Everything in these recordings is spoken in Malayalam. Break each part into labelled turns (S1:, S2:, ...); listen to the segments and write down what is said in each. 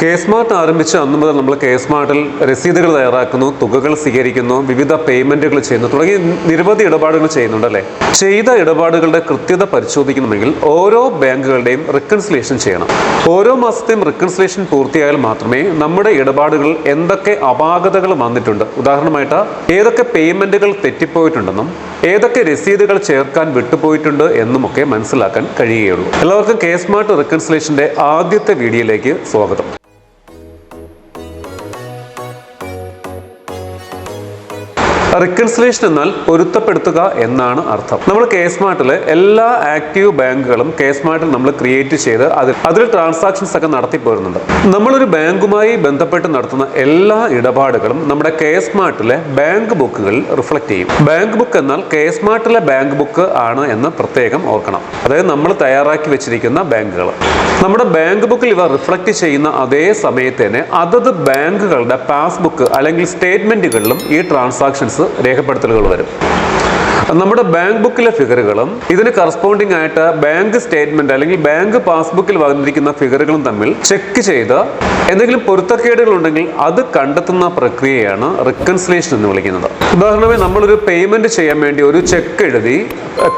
S1: കെ സ്മാർട്ട് ആരംഭിച്ച അന്ന് മുതൽ നമ്മൾ കെ സ്മാർട്ടിൽ രസീതുകൾ തയ്യാറാക്കുന്നു തുകകൾ സ്വീകരിക്കുന്നു വിവിധ പേയ്മെന്റുകൾ ചെയ്യുന്നു തുടങ്ങി നിരവധി ഇടപാടുകൾ ചെയ്യുന്നുണ്ട് അല്ലേ? ചെയ്ത ഇടപാടുകളുടെ കൃത്യത പരിശോധിക്കണമെങ്കിൽ ഓരോ ബാങ്കുകളുടെയും റിക്കൺസിലേഷൻ ചെയ്യണം. ഓരോ മാസത്തെയും റിക്കൺസിലേഷൻ പൂർത്തിയായാൽ മാത്രമേ നമ്മുടെ ഇടപാടുകൾ എന്തൊക്കെ അപാകതകൾ വന്നിട്ടുണ്ട് ഉദാഹരണമായിട്ട് ഏതൊക്കെ പേയ്മെന്റുകൾ തെറ്റിപ്പോയിട്ടുണ്ടെന്നും ഏതൊക്കെ രസീതുകൾ ചേർക്കാൻ വിട്ടുപോയിട്ടുണ്ട് എന്നുമൊക്കെ മനസ്സിലാക്കാൻ കഴിയുകയുള്ളൂ. എല്ലാവർക്കും കെ സ്മാർട്ട് റിക്കൺസിലേഷന്റെ ആദ്യത്തെ വീഡിയോയിലേക്ക് സ്വാഗതം. റിക്കൺസിലേഷൻ എന്നാൽ പൊരുത്തപ്പെടുത്തുക എന്നാണ് അർത്ഥം. നമ്മൾ കെ സ്മാർട്ടിലെ എല്ലാ ആക്റ്റീവ് ബാങ്കുകളും കെ സ്മാർട്ടിൽ നമ്മൾ ക്രിയേറ്റ് ചെയ്ത് അതിൽ അതിൽ ട്രാൻസാക്ഷൻസ് ഒക്കെ നടത്തി പോരുന്നുണ്ട്. നമ്മളൊരു ബാങ്കുമായി ബന്ധപ്പെട്ട് നടത്തുന്ന എല്ലാ ഇടപാടുകളും നമ്മുടെ കെ സ്മാർട്ടിലെ ബാങ്ക് ബുക്കുകളിൽ റിഫ്ലക്ട് ചെയ്യും. ബാങ്ക് ബുക്ക് എന്നാൽ കെ സ്മാർട്ടിലെ ബാങ്ക് ബുക്ക് ആണ് എന്ന് പ്രത്യേകം ഓർക്കണം. അതായത് നമ്മൾ തയ്യാറാക്കി വെച്ചിരിക്കുന്ന ബാങ്കുകൾ. നമ്മുടെ ബാങ്ക് ബുക്കിൽ ഇവ റിഫ്ലക്ട് ചെയ്യുന്ന അതേ സമയത്ത് തന്നെ അതത് ബാങ്കുകളുടെ പാസ്ബുക്ക് അല്ലെങ്കിൽ സ്റ്റേറ്റ്മെന്റുകളിലും ഈ ട്രാൻസാക്ഷൻസ് രേഖപ്പെടുത്തലുകൾ വരും. നമ്മുടെ ബാങ്ക് ബുക്കിലെ ഫിഗറുകളും ഇതിന് കറസ്പോണ്ടിങ് ആയിട്ട് ബാങ്ക് സ്റ്റേറ്റ്മെന്റ് അല്ലെങ്കിൽ ബാങ്ക് പാസ്ബുക്കിൽ വന്നിരിക്കുന്ന ഫിഗറുകളും തമ്മിൽ ചെക്ക് ചെയ്ത് എന്തെങ്കിലും പൊരുത്തക്കേടുകൾ ഉണ്ടെങ്കിൽ അത് കണ്ടെത്തുന്ന പ്രക്രിയയാണ് റിക്കൺസിലേഷൻ എന്ന് വിളിക്കുന്നത്. ഉദാഹരണമായി നമ്മളൊരു പേയ്മെന്റ് ചെയ്യാൻ വേണ്ടി ഒരു ചെക്ക് എഴുതി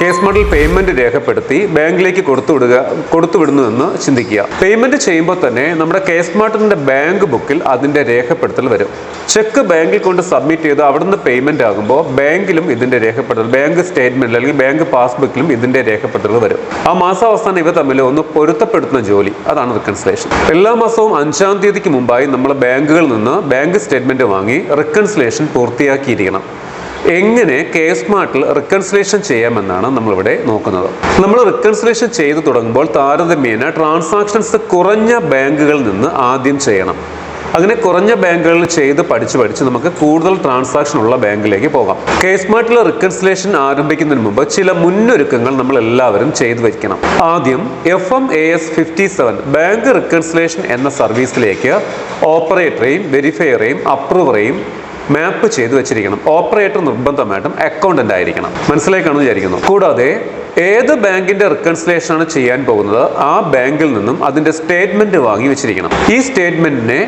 S1: കേസ് മോഡൽ പേയ്മെന്റ് രേഖപ്പെടുത്തി ബാങ്കിലേക്ക് കൊടുത്തുവിടുക കൊടുത്തുവിടുന്നു എന്ന് ചിന്തിക്കുക. പേയ്മെന്റ് ചെയ്യുമ്പോൾ തന്നെ നമ്മുടെ കേസ് മാർട്ടിന്റെ ബാങ്ക് ബുക്കിൽ അതിന്റെ രേഖപ്പെടുത്തൽ വരും. ചെക്ക് ബാങ്കിൽ കൊണ്ട് സബ്മിറ്റ് ചെയ്ത് അവിടുന്ന് പേയ്മെന്റ് ആകുമ്പോൾ ബാങ്കിലും ഇതിന്റെ രേഖപ്പെടുത്തൽ ബാങ്ക് സ്റ്റേറ്റ്മെന്റിൽ അല്ലെങ്കിൽ ബാങ്ക് പാസ്ബുക്കിലും ഇതിന്റെ രേഖപ്പെടുത്തൽ വരും. ആ മാസാവസാനം ഇവ തമ്മിൽ ഒന്ന് പൊരുത്തപ്പെടുത്തുന്ന ജോലി അതാണ് റിക്കൺസിലേഷൻ എല്ലാ മാസവും അഞ്ചാം തീയതിക്ക് മുമ്പായി നമ്മൾ ബാങ്കുകളിൽ നിന്ന് ബാങ്ക് സ്റ്റേറ്റ്മെന്റ് വാങ്ങി റിക്കൺസിലേഷൻ പൂർത്തിയാക്കിയിരിക്കണം. എങ്ങനെ കെ സ്മാർട്ടിൽ റിക്കൺസിലേഷൻ ചെയ്യാമെന്നാണ് നമ്മളിവിടെ നോക്കുന്നത്. നമ്മൾ റിക്കൺസിലേഷൻ ചെയ്തു തുടങ്ങുമ്പോൾ താരതമ്യേന ട്രാൻസാക്ഷൻസ് കുറഞ്ഞ ബാങ്കുകളിൽ നിന്ന് ആദ്യം ചെയ്യണം. അങ്ങനെ കുറഞ്ഞ ബാങ്കുകളിൽ ചെയ്ത് പഠിച്ച് പഠിച്ച് നമുക്ക് കൂടുതൽ ട്രാൻസാക്ഷൻ ഉള്ള ബാങ്കിലേക്ക് പോകാം. കേസ്മാർട്ടിലെ റിക്കൺസിലേഷൻ ആരംഭിക്കുന്നതിന് മുമ്പ് ചില മുന്നൊരുക്കങ്ങൾ നമ്മൾ എല്ലാവരും ചെയ്തു വയ്ക്കണം. ആദ്യം F M A S fifty seven bank reconciliation എന്ന സർവീസിലേക്ക് ഓപ്പറേറ്ററെയും വെരിഫയറേയും അപ്രൂവറേയും മാപ്പ് ചെയ്തു വെച്ചിരിക്കണം. ഓപ്പറേറ്റർ നിർബന്ധമായിട്ടും അക്കൗണ്ടന്റ് ആയിരിക്കണം. മനസ്സിലാക്കാണെന്ന് വിചാരിക്കുന്നു. കൂടാതെ ഏത് ബാങ്കിന്റെ റിക്കൺസിലേഷൻ ആണ് ചെയ്യാൻ പോകുന്നത് ആ ബാങ്കിൽ നിന്നും അതിന്റെ സ്റ്റേറ്റ്മെന്റ് വാങ്ങി വെച്ചിരിക്കണം. ഈ സ്റ്റേറ്റ്മെന്റിനെ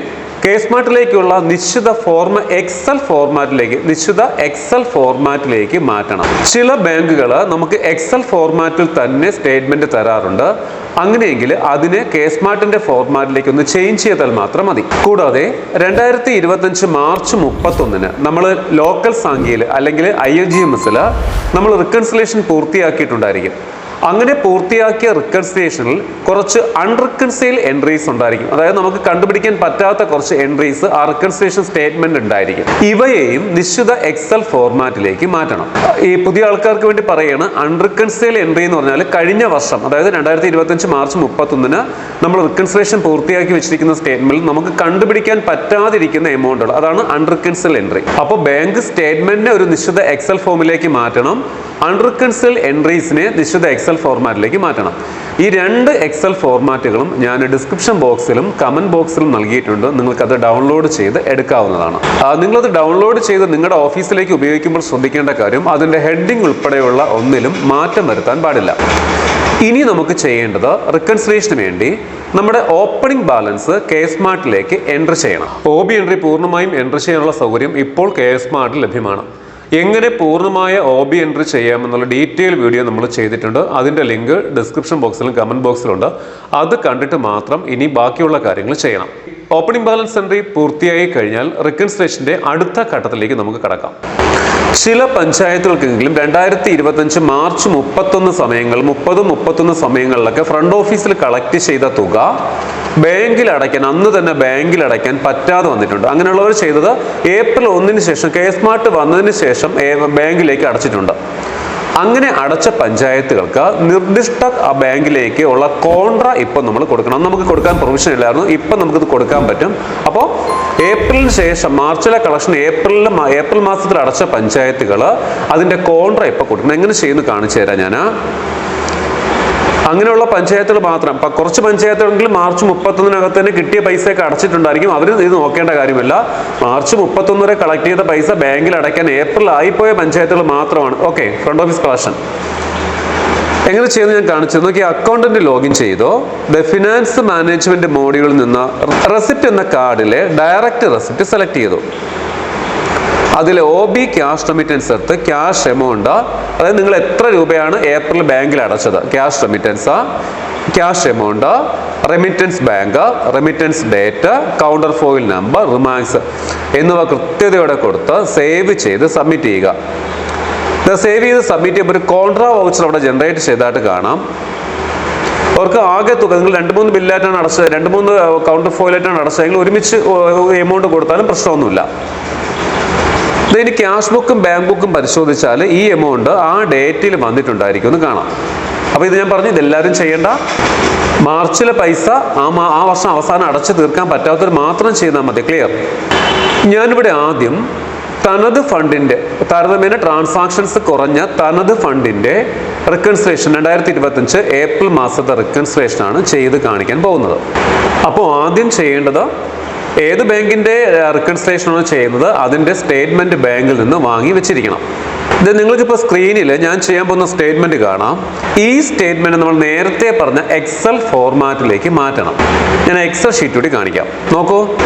S1: കേസ്മാർട്ടിലേക്കുള്ള നിശ്ചിത ഫോർമ എക്സൽ ഫോർമാറ്റിലേക്ക് നിശ്ചിത എക്സൽ ഫോർമാറ്റിലേക്ക് മാറ്റണം. ചില ബാങ്കുകൾ നമുക്ക് എക്സൽ ഫോർമാറ്റിൽ തന്നെ സ്റ്റേറ്റ്മെന്റ് തരാറുണ്ട്. അങ്ങനെയെങ്കിൽ അതിനെ കേസ്മാർട്ടിന്റെ ഫോർമാറ്റിലേക്ക് ഒന്ന് ചേഞ്ച് ചെയ്താൽ മാത്രം മതി. കൂടാതെ രണ്ടായിരത്തി ഇരുപത്തഞ്ച് മാർച്ച് മുപ്പത്തൊന്നിന് നമ്മൾ ലോക്കൽ സംഖ്യയിൽ അല്ലെങ്കിൽ ഐ എൽ ജി എം എസിൽ നമ്മൾ റിക്കൺസിലേഷൻ പൂർത്തിയാക്കിയിട്ടുണ്ടായിരിക്കും. അങ്ങനെ പൂർത്തിയാക്കിയ റിക്കൺസിലേഷനിൽ കുറച്ച് അൺറിക്കൺസൈൽ എൻട്രീസ് ഉണ്ടായിരിക്കും. അതായത് നമുക്ക് കണ്ടുപിടിക്കാൻ പറ്റാത്ത കുറച്ച് എൻട്രീസ് ആ റിക്കൺസിലേഷൻ സ്റ്റേറ്റ്മെന്റ് ഉണ്ടായിരിക്കും. ഇവയെയും നിശ്ചിത എക്സൽ ഫോർമാറ്റിലേക്ക് മാറ്റണം. ഈ പുതിയ ആൾക്കാർക്ക് വേണ്ടി പറയുകയാണ് അൺറിക്കൺസൈൽ എൻട്രി എന്ന് പറഞ്ഞാൽ കഴിഞ്ഞ വർഷം അതായത് രണ്ടായിരത്തി ഇരുപത്തഞ്ച് മാർച്ച് മുപ്പത്തൊന്നിന് നമ്മൾ റിക്കൺസിലേഷൻ പൂർത്തിയാക്കി വെച്ചിരിക്കുന്ന സ്റ്റേറ്റ്മെന്റിൽ നമുക്ക് കണ്ടുപിടിക്കാൻ പറ്റാതിരിക്കുന്ന എമൗണ്ടുകൾ അതാണ് അൺറിക്കൺസൈൽ എൻട്രി അപ്പോൾ ബാങ്ക് സ്റ്റേറ്റ്മെന്റിനെ ഒരു നിശ്ചിത എക്സൽ ഫോമിലേക്ക് മാറ്റണം. അൺറിക്കൺസൈൽ എൻട്രീസിനെ നിശ്ചിത എക്സൽ ഫോർമാറ്റിലേക്ക് മാറ്റണം. ഈ രണ്ട് എക്സൽ ഫോർമാറ്റുകളും ഞാൻ ഡിസ്ക്രിപ്ഷൻ ബോക്സിലും കമന്റ് ബോക്സിലും നൽകിയിട്ടുണ്ട്. നിങ്ങൾക്കത് ഡൗൺലോഡ് ചെയ്ത് എടുക്കാവുന്നതാണ്. നിങ്ങളത് ഡൗൺലോഡ് ചെയ്ത് നിങ്ങളുടെ ഓഫീസിലേക്ക് ഉപയോഗിക്കുമ്പോൾ ശ്രദ്ധിക്കേണ്ട കാര്യം അതിന്റെ ഹെഡിങ് ഉൾപ്പെടെയുള്ള ഒന്നിലും മാറ്റം വരുത്താൻ പാടില്ല. ഇനി നമുക്ക് ചെയ്യേണ്ടത് റിക്കൺസിലേഷന് വേണ്ടി നമ്മുടെ ഓപ്പണിംഗ് ബാലൻസ് കെ സ്മാർട്ടിലേക്ക് എൻട്രി ചെയ്യണം. ഒ ബി എൻട്രി പൂർണമായും എൻട്രി ചെയ്യാനുള്ള സൗകര്യം ഇപ്പോൾ കെ സ്മാർട്ടിൽ ലഭ്യമാണ്. എങ്ങനെ പൂർണമായ ഓബി എൻട്രി ചെയ്യാമെന്നുള്ള ഡീറ്റെയിൽ വീഡിയോ നമ്മൾ ചെയ്തിട്ടുണ്ട്. അതിന്റെ ലിങ്ക് ഡിസ്ക്രിപ്ഷൻ ബോക്സിലും കമന്റ് ബോക്സിലുണ്ട് അത് കണ്ടിട്ട് മാത്രം ഇനി ബാക്കിയുള്ള കാര്യങ്ങൾ ചെയ്യണം. ഓപ്പണിംഗ് ബാലൻസ് എൻട്രി പൂർത്തിയായി കഴിഞ്ഞാൽ റിക്കൺസിലേഷന്റെ അടുത്ത ഘട്ടത്തിലേക്ക് നമുക്ക് കടക്കാം. ചില പഞ്ചായത്തുകൾക്കെങ്കിലും രണ്ടായിരത്തി ഇരുപത്തഞ്ച് മാർച്ച് മുപ്പത്തൊന്ന് സമയങ്ങൾ മുപ്പത് മുപ്പത്തൊന്ന് സമയങ്ങളിലൊക്കെ ഫ്രണ്ട് ഓഫീസിൽ കളക്ട് ചെയ്ത തുക ബാങ്കിൽ അടയ്ക്കാൻ അന്ന് തന്നെ ബാങ്കിൽ അടയ്ക്കാൻ പറ്റാതെ വന്നിട്ടുണ്ട്. അങ്ങനെയുള്ളവർ ചെയ്തത് ഏപ്രിൽ ഒന്നിന് ശേഷം കെ സ്മാർട്ട് വന്നതിന് ശേഷം ബാങ്കിലേക്ക് അടച്ചിട്ടുണ്ട്. അങ്ങനെ അടച്ച പഞ്ചായത്തുകൾക്ക് നിർദ്ദിഷ്ട ബാങ്കിലേക്ക് ഉള്ള കോൺട്ര ഇപ്പം നമ്മൾ കൊടുക്കണം. നമുക്ക് കൊടുക്കാൻ പ്രൊവിഷൻ ഇല്ലായിരുന്നു. ഇപ്പം നമുക്കിത് കൊടുക്കാൻ പറ്റും. അപ്പോൾ ഏപ്രിലിന് ശേഷം മാർച്ചിലെ കളക്ഷൻ ഏപ്രിലിൽ ഏപ്രിൽ മാസത്തിൽ അടച്ച പഞ്ചായത്തുകൾ അതിന്റെ കോൺട്ര ഇപ്പം കൊടുക്കണം. എങ്ങനെ ചെയ്യുന്നു കാണിച്ചു തരാം ഞാൻ അങ്ങനെയുള്ള പഞ്ചായത്തുകൾ മാത്രം. കുറച്ച് പഞ്ചായത്തുകളെങ്കിൽ മാർച്ച് മുപ്പത്തൊന്നിനകത്ത് തന്നെ കിട്ടിയ പൈസയൊക്കെ അടച്ചിട്ടുണ്ടായിരിക്കും. അവർ ഇത് നോക്കേണ്ട കാര്യമല്ല. മാർച്ച് മുപ്പത്തൊന്ന് വരെ കളക്ട് ചെയ്ത പൈസ ബാങ്കിൽ അടയ്ക്കാൻ ഏപ്രിൽ ആയിപ്പോയ പഞ്ചായത്തുകൾ മാത്രമാണ്. Okay front office collection. എങ്ങനെ ചെയ്യുന്നത് ഞാൻ കാണിച്ചു നോക്കി അക്കൗണ്ടന്റ് ലോഗിൻ ചെയ്തോ. ദ ഫിനാൻസ് മാനേജ്മെന്റ് മോഡ്യൂളിൽ നിന്ന് റെസിപ്റ്റ് എന്ന കാർഡിലെ ഡയറക്റ്റ് റെസിപ്റ്റ് സെലക്ട് ചെയ്തു. അതിൽ O B cash remittance cash amount അതായത് നിങ്ങൾ എത്ര രൂപയാണ് ഏപ്രിൽ ബാങ്കിൽ അടച്ചത്? Cash remittance cash amount remittance bank remittance date counter foil number remittance എന്നിവ കൃത്യതയോടെ കൊടുത്ത് സേവ് ചെയ്ത് സബ്മിറ്റ് ചെയ്യുക. സേവ് ചെയ്ത് സബ്മിറ്റ് ചെയ്യുമ്പോൾ ഒരു കോൺട്രാ വൗച്ചർ അവിടെ ജനറേറ്റ് ചെയ്തതായിട്ട് കാണാം. അവർക്ക് ആകെ തുക നിങ്ങൾ രണ്ട് മൂന്ന് ബില്ലായിട്ടാണ് അടച്ചത് രണ്ട് മൂന്ന് കൗണ്ടർ ഫോയിലായിട്ടാണ് അടച്ചതെങ്കിൽ ഒരുമിച്ച് എമൗണ്ട് കൊടുത്താലും പ്രശ്നമൊന്നുമില്ല. ഇതിന് ക്യാഷ് ബുക്കും ബാങ്ക് ബുക്കും പരിശോധിച്ചാൽ ഈ എമൗണ്ട് ആ ഡേറ്റിൽ വന്നിട്ടുണ്ടായിരിക്കും. എന്ന് കാണാം. അപ്പോൾ ഇത് ഞാൻ പറഞ്ഞു ഇതെല്ലാവരും ചെയ്യേണ്ട. മാർച്ചിലെ പൈസ ആ ആ വർഷം അവസാനം അടച്ചു തീർക്കാൻ പറ്റാത്തവർ മാത്രം ചെയ്താൽ മതി. ക്ലിയർ? ഞാനിവിടെ ആദ്യം തനത് ഫണ്ടിന്റെ താരതമ്യേന ട്രാൻസാക്ഷൻസ് കുറഞ്ഞ തനത് ഫണ്ടിന്റെ റിക്കൺസ്ട്രേഷൻ രണ്ടായിരത്തി ഇരുപത്തഞ്ച് ഏപ്രിൽ മാസത്തെ റിക്കൺസിലേഷൻ ആണ് ചെയ്ത് കാണിക്കാൻ പോകുന്നത്. അപ്പോൾ ആദ്യം ചെയ്യേണ്ടത് ഏത് ബാങ്കിന്റെ റിക്കൺസിലേഷൻ ആണ് ചെയ്യുന്നത് അതിന്റെ സ്റ്റേറ്റ്മെന്റ് ബാങ്കിൽ നിന്ന് വാങ്ങി വെച്ചിരിക്കണം. ഇത് നിങ്ങൾക്കിപ്പോൾ സ്ക്രീനിൽ ഞാൻ ചെയ്യാൻ പോകുന്ന സ്റ്റേറ്റ്മെന്റ് കാണാം. ഈ സ്റ്റേറ്റ്മെന്റ് നമ്മൾ നേരത്തെ പറഞ്ഞ എക്സൽ ഫോർമാറ്റിലേക്ക് മാറ്റണം. ഞാൻ എക്സൽ ഷീറ്റ് കൂടി കാണിക്കാം. നോക്കൂ.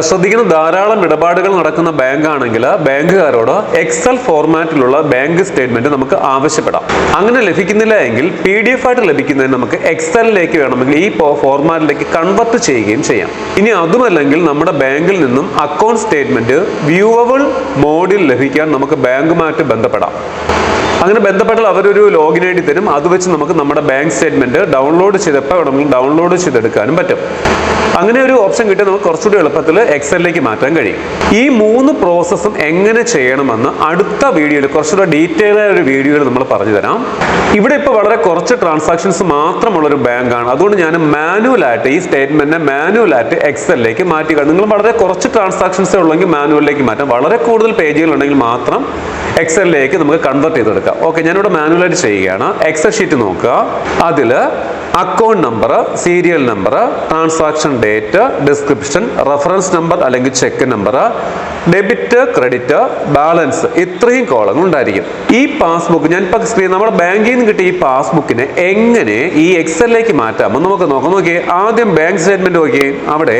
S1: ശ്രദ്ധിക്കുന്ന ധാരാളം ഇടപാടുകൾ നടക്കുന്ന ബാങ്ക് ആണെങ്കിൽ ബാങ്കുകാരോട് എക്സൽ ഫോർമാറ്റിലുള്ള ബാങ്ക് സ്റ്റേറ്റ്മെന്റ് നമുക്ക് ആവശ്യപ്പെടാം. അങ്ങനെ ലഭിക്കുന്നില്ല എങ്കിൽ പി ഡി എഫ് ആയിട്ട് ലഭിക്കുന്നതിന് നമുക്ക് എക്സലിലേക്ക് വേണമെങ്കിൽ ഈ ഫോർമാറ്റിലേക്ക് കൺവെർട്ട് ചെയ്യുകയും ചെയ്യാം. ഇനി അതുമല്ലെങ്കിൽ നമ്മുടെ ബാങ്കിൽ നിന്നും അക്കൗണ്ട് സ്റ്റേറ്റ്മെന്റ് വ്യൂവബിൾ മോഡിൽ ലഭിക്കാൻ നമുക്ക് ബാങ്കുമായിട്ട് ബന്ധപ്പെടാം. അങ്ങനെ ബന്ധപ്പെട്ടാൽ അവരൊരു ലോഗിൻ ഐ ഡി തരും. അത് വെച്ച് നമുക്ക് നമ്മുടെ ബാങ്ക് സ്റ്റേറ്റ്മെന്റ് ഡൗൺലോഡ് ചെയ്തപ്പോൾ വേണമെങ്കിലും ഡൗൺലോഡ് ചെയ്തെടുക്കാനും പറ്റും. അങ്ങനെ ഒരു ഓപ്ഷൻ കിട്ടിയാൽ നമുക്ക് കുറച്ചുകൂടി എളുപ്പത്തിൽ എക്സലിലേക്ക് മാറ്റാൻ കഴിയും. ഈ മൂന്ന് പ്രോസസ്സും എങ്ങനെ ചെയ്യണമെന്ന് അടുത്ത വീഡിയോയിൽ കുറച്ചുകൂടെ ഡീറ്റെയിൽ ആയ ഒരു വീഡിയോയിൽ നമ്മൾ പറഞ്ഞു തരാം. ഇവിടെ ഇപ്പോൾ വളരെ കുറച്ച് ട്രാൻസാക്ഷൻസ് മാത്രമുള്ള ഒരു ബാങ്ക് ആണ്. അതുകൊണ്ട് ഞാൻ മാനുവലായിട്ട് ഈ സ്റ്റേറ്റ്മെന്റിനെ മാനുവലായിട്ട് എക്സലിലേക്ക് മാറ്റുക നിങ്ങൾ വളരെ കുറച്ച് ട്രാൻസാക്ഷൻസ് ഉള്ളെങ്കിൽ മാനുവലിലേക്ക് മാറ്റാം. വളരെ കൂടുതൽ പേജുകൾ ഉണ്ടെങ്കിൽ മാത്രം എക്സലിലേക്ക് നമുക്ക് കൺവെർട്ട് ചെയ്തെടുക്കാം. ഓക്കെ ഞാനിവിടെ മാനുവലായിട്ട് ചെയ്യുകയാണ്. എക്സൽ ഷീറ്റ് നോക്കുക. അതിൽ account number serial number transaction date description reference number അല്ലെങ്കിൽ cheque number debit credit balance ഇത്രയും കോളങ്ങൾ ഉണ്ടായിരിക്കും. ഈ പാസ്ബുക്ക് ഞാൻ ഇപ്പൊ സ്ക്രീൻ നമ്മുടെ ബാങ്കിൽ നിന്ന് കിട്ടിയ ഈ പാസ്ബുക്കിനെ എങ്ങനെ ഈ എക്സലിലേക്ക് മാറ്റാമെന്ന് നമുക്ക് നോക്കാം. നോക്കിയേ ആദ്യം ബാങ്ക് സ്റ്റേറ്റ്മെന്റ് നോക്കിയേ. അവിടെ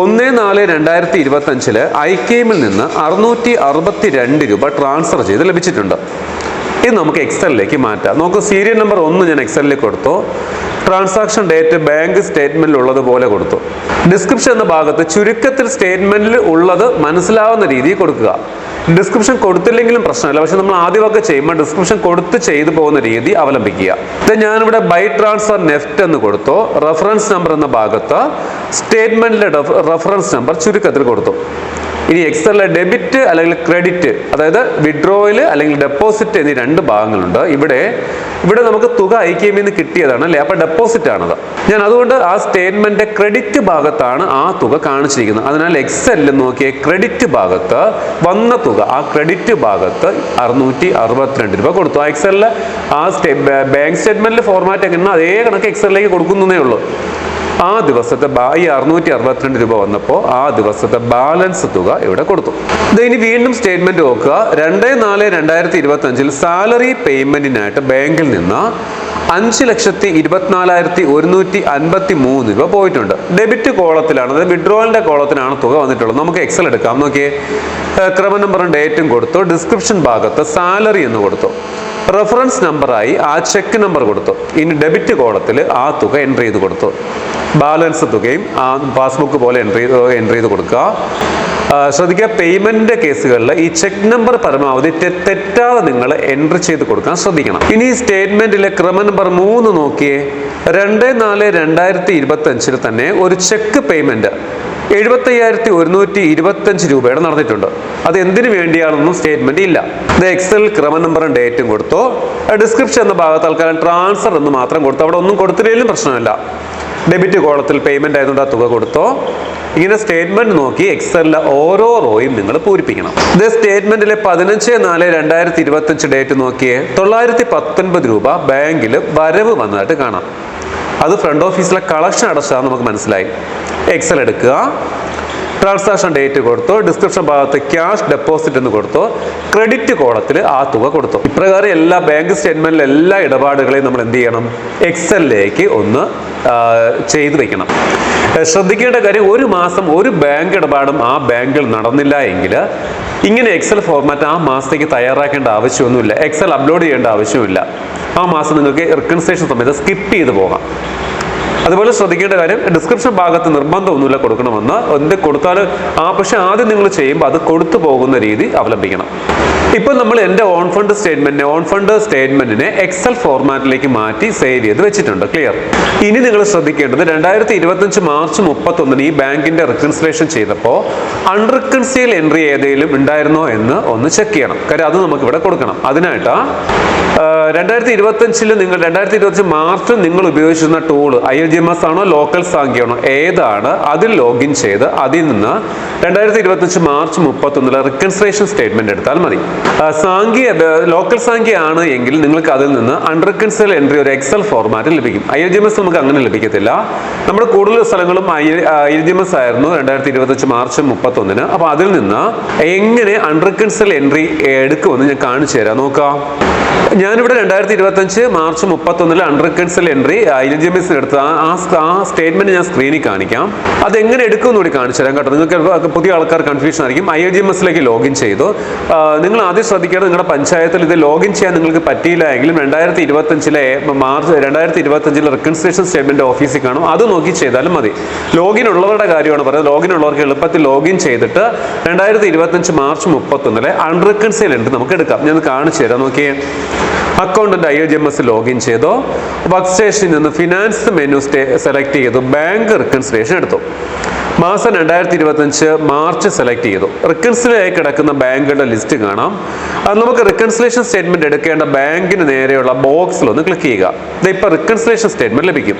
S1: ഒന്ന് നാല് രണ്ടായിരത്തി ഇരുപത്തി അഞ്ചിൽ ഐ കെമിൽ നിന്ന് അറുന്നൂറ്റി അറുപത്തി രണ്ട് രൂപ ട്രാൻസ്ഫർ ചെയ്ത് ലഭിച്ചിട്ടുണ്ട്. ഇത് നമുക്ക് എക്സലിലേക്ക് മാറ്റാം. നമുക്ക് സീരിയൽ നമ്പർ ഒന്ന് ഞാൻ എക്സലിലേക്ക് കൊടുത്തു. ട്രാൻസാക്ഷൻ ഡേറ്റ് ബാങ്ക് സ്റ്റേറ്റ്മെന്റിൽ ഉള്ളതുപോലെ കൊടുത്തു. ഡിസ്ക്രിപ്ഷൻ എന്ന ഭാഗത്ത് ചുരുക്കത്തിൽ സ്റ്റേറ്റ്മെന്റിൽ ഉള്ളത് മനസ്സിലാവുന്ന രീതിയിൽ കൊടുക്കുക. ഡിസ്ക്രിപ്ഷൻ കൊടുത്തില്ലെങ്കിലും പ്രശ്നമില്ല. പക്ഷെ നമ്മൾ ആദ്യമൊക്കെ ചെയ്യുമ്പോൾ ഡിസ്ക്രിപ്ഷൻ കൊടുത്ത് ചെയ്തു പോകുന്ന രീതി അവലംബിക്കുക. ഇത് ഞാനിവിടെ ബൈ ട്രാൻസ്ഫർ നെഫ്റ്റ് എന്ന് കൊടുത്തു. റെഫറൻസ് നമ്പർ എന്ന ഭാഗത്ത് സ്റ്റേറ്റ്മെന്റിലെ റെഫറൻസ് നമ്പർ ചുരുക്കത്തിൽ കൊടുത്തു. ഇനി എക്സലിലെ ഡെബിറ്റ് അല്ലെങ്കിൽ ക്രെഡിറ്റ് അതായത് വിഡ്രോയിൽ അല്ലെങ്കിൽ ഡെപ്പോസിറ്റ് എന്നീ രണ്ട് ഭാഗങ്ങളുണ്ട്. ഇവിടെ ഇവിടെ നമുക്ക് തുക ഐ കെ നിന്ന് കിട്ടിയതാണ് അല്ലേ? അപ്പൊ ഡെപ്പോസിറ്റ് ആണത്. ഞാൻ അതുകൊണ്ട് ആ സ്റ്റേറ്റ്മെന്റ് ക്രെഡിറ്റ് ഭാഗത്താണ് ആ തുക കാണിച്ചിരിക്കുന്നത്. അതിനാൽ എക്സലിൽ നോക്കിയ ക്രെഡിറ്റ് ഭാഗത്ത് വന്ന തുക ആ ക്രെഡിറ്റ് ഭാഗത്ത് അറുന്നൂറ്റി അറുപത്തിരണ്ട് രൂപ കൊടുത്തു. ആ എക്സലിൽ ആ സ്റ്റേ ബാങ്ക് സ്റ്റേറ്റ്മെന്റിൽ ഫോർമാറ്റ് എങ്ങനെ അതേ കണക്ക് എക്സലിലേക്ക് കൊടുക്കുന്നതേ ഉള്ളൂ. ആ ദിവസത്തെ ഈ അറുന്നൂറ്റി അറുപത്തിരണ്ട് രൂപ വന്നപ്പോൾ ആ ദിവസത്തെ ബാലൻസ് തുക ഇവിടെ കൊടുത്തു. ഇനി വീണ്ടും സ്റ്റേറ്റ്മെന്റ് നോക്കുക രണ്ട് നാല് രണ്ടായിരത്തി ഇരുപത്തി അഞ്ചിൽ സാലറി പേയ്മെന്റിനായിട്ട് ബാങ്കിൽ നിന്ന് അഞ്ച് ലക്ഷത്തി ഇരുപത്തിനാലായിരത്തി ഒരുന്നൂറ്റി അൻപത്തി മൂന്ന് രൂപ പോയിട്ടുണ്ട്. ഡെബിറ്റ് കോളത്തിലാണ് അതായത് വിഡ്രോവലിന്റെ കോളത്തിലാണ് തുക വന്നിട്ടുള്ളത്. നമുക്ക് എക്സൽ എടുക്കാം നോക്കിയേ. ക്രമ നമ്പറും ഡേറ്റും കൊടുത്തു. ഡിസ്ക്രിപ്ഷൻ ഭാഗത്ത് സാലറി എന്ന് കൊടുത്തു. റെഫറൻസ് നമ്പറായി ആ ചെക്ക് നമ്പർ കൊടുത്തു. ഇനി ഡെബിറ്റ് കോളത്തിൽ ആ തുക എന്റർ ചെയ്ത് കൊടുത്തു. ബാലൻസ് തുകയും ആ പാസ്ബുക്ക് പോലെ എന്റർ ചെയ്ത് എന്റർ ചെയ്ത് കൊടുക്കുക. ശ്രദ്ധിക്കുക പേയ്മെന്റിന്റെ കേസുകളിൽ ഈ ചെക്ക് നമ്പർ പരമാവധി തെറ്റാതെ നിങ്ങൾ എൻട്രി ചെയ്ത് കൊടുക്കാൻ ശ്രദ്ധിക്കണം. ഇനി സ്റ്റേറ്റ്മെന്റിലെ ക്രമ നമ്പർ മൂന്ന് നോക്കിയേ. രണ്ട് നാല് രണ്ടായിരത്തി ഇരുപത്തി അഞ്ചിൽ തന്നെ ഒരു ചെക്ക് പേയ്മെന്റ് എഴുപത്തി അയ്യായിരത്തി ഒരുന്നൂറ്റി ഇരുപത്തഞ്ച് രൂപയുടെ നടന്നിട്ടുണ്ട്. അത് എന്തിനു വേണ്ടിയാണെന്നും സ്റ്റേറ്റ്മെന്റ് ഇല്ല. ഇത് എക്സൽ ക്രമ നമ്പറും ഡേറ്റും കൊടുത്തു. ഡിസ്ക്രിപ്ഷൻ എന്ന ഭാഗത്ത് തൽക്കാലം ട്രാൻസ്ഫർ എന്ന് മാത്രം കൊടുത്തു. അവിടെ ഒന്നും കൊടുത്തില്ലെങ്കിലും പ്രശ്നമില്ല. ഡെബിറ്റ് കോളത്തിൽ പേയ്മെന്റ് ആയതുകൊണ്ട് ആ തുക കൊടുത്തോ. ഇങ്ങനെ സ്റ്റേറ്റ്മെന്റ് നോക്കി എക്സലിലെ ഓരോ റോയും നിങ്ങൾ പൂരിപ്പിക്കണം. ഇത് സ്റ്റേറ്റ്മെന്റിലെ പതിനഞ്ച് നാല് രണ്ടായിരത്തി ഇരുപത്തഞ്ച് ഡേറ്റ് നോക്കിയേ തൊള്ളായിരത്തി പത്തൊൻപത് രൂപ ബാങ്കിൽ വരവ് വന്നതായിട്ട് കാണാം. അത് ഫ്രണ്ട് ഓഫീസിലെ കളക്ഷൻ അടച്ചാന്ന് നമുക്ക് മനസ്സിലായി. എക്സൽ എടുക്കുക. ട്രാൻസാക്ഷൻ ഡേറ്റ് കൊടുത്തു ഡിസ്ക്രിപ്ഷൻ ഭാഗത്ത് ക്യാഷ് ഡെപ്പോസിറ്റ് എന്ന് കൊടുത്തു ക്രെഡിറ്റ് കോളത്തിൽ ആ തുക കൊടുത്തു. ഇപ്രകാരം എല്ലാ ബാങ്ക് സ്റ്റേറ്റ്മെന്റിലെ എല്ലാ ഇടപാടുകളെയും നമ്മൾ എന്ത് ചെയ്യണം? എക്സലിലേക്ക് ഒന്ന് ചെയ്തു വെക്കണം. ശ്രദ്ധിക്കേണ്ട കാര്യം ഒരു മാസം ഒരു ബാങ്ക് ഇടപാടും ആ ബാങ്കിൽ നടന്നില്ല എങ്കിൽ ഇങ്ങനെ എക്സൽ ഫോർമാറ്റ് ആ മാസത്തേക്ക് തയ്യാറാക്കേണ്ട ആവശ്യമൊന്നുമില്ല. എക്സൽ അപ്ലോഡ് ചെയ്യേണ്ട ആവശ്യമില്ല ആ മാസം നിങ്ങൾക്ക് റിക്കൺസേഷൻ സമയത്ത് സ്കിപ്പ് ചെയ്ത് പോകാം. അതുപോലെ ശ്രദ്ധിക്കേണ്ട കാര്യം ഡിസ്ക്രിപ്ഷൻ ഭാഗത്ത് നിർബന്ധമൊന്നുമില്ല കൊടുക്കണമെന്ന്. എന്ത് കൊടുത്താൽ ആ പക്ഷെ ആദ്യം നിങ്ങൾ ചെയ്യുമ്പോൾ അത് കൊടുത്തു പോകുന്ന രീതി അവലംബിക്കണം. ഇപ്പൊ നമ്മൾ എന്റെ ഓൺ ഫണ്ട് സ്റ്റേറ്റ്മെന്റിനെ ഓൺ ഫണ്ട് സ്റ്റേറ്റ്മെന്റിനെ എക്സൽ ഫോർമാറ്റിലേക്ക് മാറ്റി സേവ് ചെയ്ത് വെച്ചിട്ടുണ്ട്. ക്ലിയർ ഇനി നിങ്ങൾ ശ്രദ്ധിക്കേണ്ടത് രണ്ടായിരത്തി ഇരുപത്തഞ്ച് മാർച്ച് മുപ്പത്തൊന്നിന് ഈ ബാങ്കിന്റെ റിക്കൺസിലേഷൻ ചെയ്തപ്പോൾ അൺറിക്കൺസിയൽ എൻട്രി ഏതെങ്കിലും ഉണ്ടായിരുന്നോ എന്ന് ഒന്ന് ചെക്ക് ചെയ്യണം. കാര്യം അത് നമുക്ക് ഇവിടെ കൊടുക്കണം. അതിനായിട്ടാ രണ്ടായിരത്തി ഇരുപത്തഞ്ചിൽ നിങ്ങൾ രണ്ടായിരത്തി ഇരുപത്തഞ്ച് മാർച്ച് നിങ്ങൾ ഉപയോഗിച്ചിരുന്ന ടൂൾ ഐ എൽ എസ് ആണോ ലോക്കൽ സാങ്കിയാണോ ഏതാണ് അതിൽ ലോഗിൻ ചെയ്ത് അതിൽ നിന്ന് രണ്ടായിരത്തി ഇരുപത്തഞ്ച് മാർച്ച് മുപ്പത്തൊന്നിലെ റിക്കൺസിലേഷൻ സ്റ്റേറ്റ്മെന്റ് എടുത്താൽ മതി. സാങ്കി ലോക്കൽ സാങ്കി ആണ് എങ്കിൽ നിങ്ങൾക്ക് അതിൽ നിന്ന് അൺറിക്കൺസിയൽ എൻട്രി ഒരു എക്സൽ ഫോർമാറ്റിൽ ലഭിക്കും. I L G M S നമുക്ക് അങ്ങനെ ലഭിക്കത്തില്ല. നമ്മുടെ കൂടുതൽ സ്ഥലങ്ങളും I L G M S ആയിരുന്നു രണ്ടായിരത്തി ഇരുപത്തഞ്ച് മാർച്ച് മുപ്പത്തൊന്നിന്. അപ്പൊ അതിൽ നിന്ന് എങ്ങനെ അൺറിക്കൺസിയൽ എൻട്രി എടുക്കുമെന്ന് ഞാൻ കാണിച്ചു തരാം. നോക്കാം. ഞാനിവിടെ രണ്ടായിരത്തി ഇരുപത്തഞ്ച് March മുപ്പത്തൊന്നിൽ unreconciled entry I L G M S എടുത്ത ആ ആ സ്റ്റേറ്റ്മെന്റ് ഞാൻ സ്ക്രീനിൽ കാണിക്കാം. അത് എങ്ങനെ എടുക്കുമെന്ന് കൂടി കാണിച്ചു തരാം കേട്ടോ. നിങ്ങൾക്ക് പുതിയ ആൾക്കാർ കൺഫ്യൂഷൻ ആയിരിക്കും. ഐ ജി എം എസിലേക്ക് ലോഗിൻ ചെയ്തു. നിങ്ങൾ ആദ്യം ശ്രദ്ധിക്കേണ്ടത് നിങ്ങളുടെ പഞ്ചായത്തിൽ ഇത് ലോഗിൻ ചെയ്യാൻ നിങ്ങൾക്ക് പറ്റിയില്ല എങ്കിലും രണ്ടായിരത്തി ഇരുപത്തഞ്ചിലെ മാർച്ച് രണ്ടായിരത്തി ഇരുപത്തഞ്ചിലെ റിക്കൺസിലേഷൻ സ്റ്റേറ്റ്മെന്റ് ഓഫീസിൽ കാണും. അത് നോക്കി ചെയ്താലും മതി. ലോഗിൻ ഉള്ളവരുടെ കാര്യമാണ് പറയുന്നത്. ലോഗിൻ ഉള്ളവർക്ക് എളുപ്പത്തിൽ ലോഗിൻ ചെയ്തിട്ട് രണ്ടായിരത്തി ഇരുപത്തഞ്ച് മാർച്ച് മുപ്പത്തൊന്നിലെ അൺറിക്കൺസൈൽ ഉണ്ട് നമുക്ക് എടുക്കാം. ഞാൻ കാണിച്ചു തരാം. നോക്കിയേ. Accountant I M S login ചെയ്തു വർക്ക് സ്റ്റേഷനിൽ നിന്ന് ഫിനാൻസ് മെനു സ്റ്റേ സെലക്ട് ചെയ്തു ബാങ്ക് റിക്കൺസിലേഷൻ എടുത്തു. മാസം രണ്ടായിരത്തി ഇരുപത്തഞ്ച് മാർച്ച് സെലക്ട് ചെയ്തു. റിക്കൺസിലായി കിടക്കുന്ന ബാങ്കുകളുടെ ലിസ്റ്റ് കാണാം. അത് നമുക്ക് റിക്കൺസിലേഷൻ സ്റ്റേറ്റ്മെന്റ് എടുക്കേണ്ട ബാങ്കിന് നേരെയുള്ള ബോക്സിൽ ഒന്ന് ക്ലിക്ക് ചെയ്യുക. ഇത് ഇപ്പോൾ റിക്കൺസിലേഷൻ സ്റ്റേറ്റ്മെന്റ് ലഭിക്കും.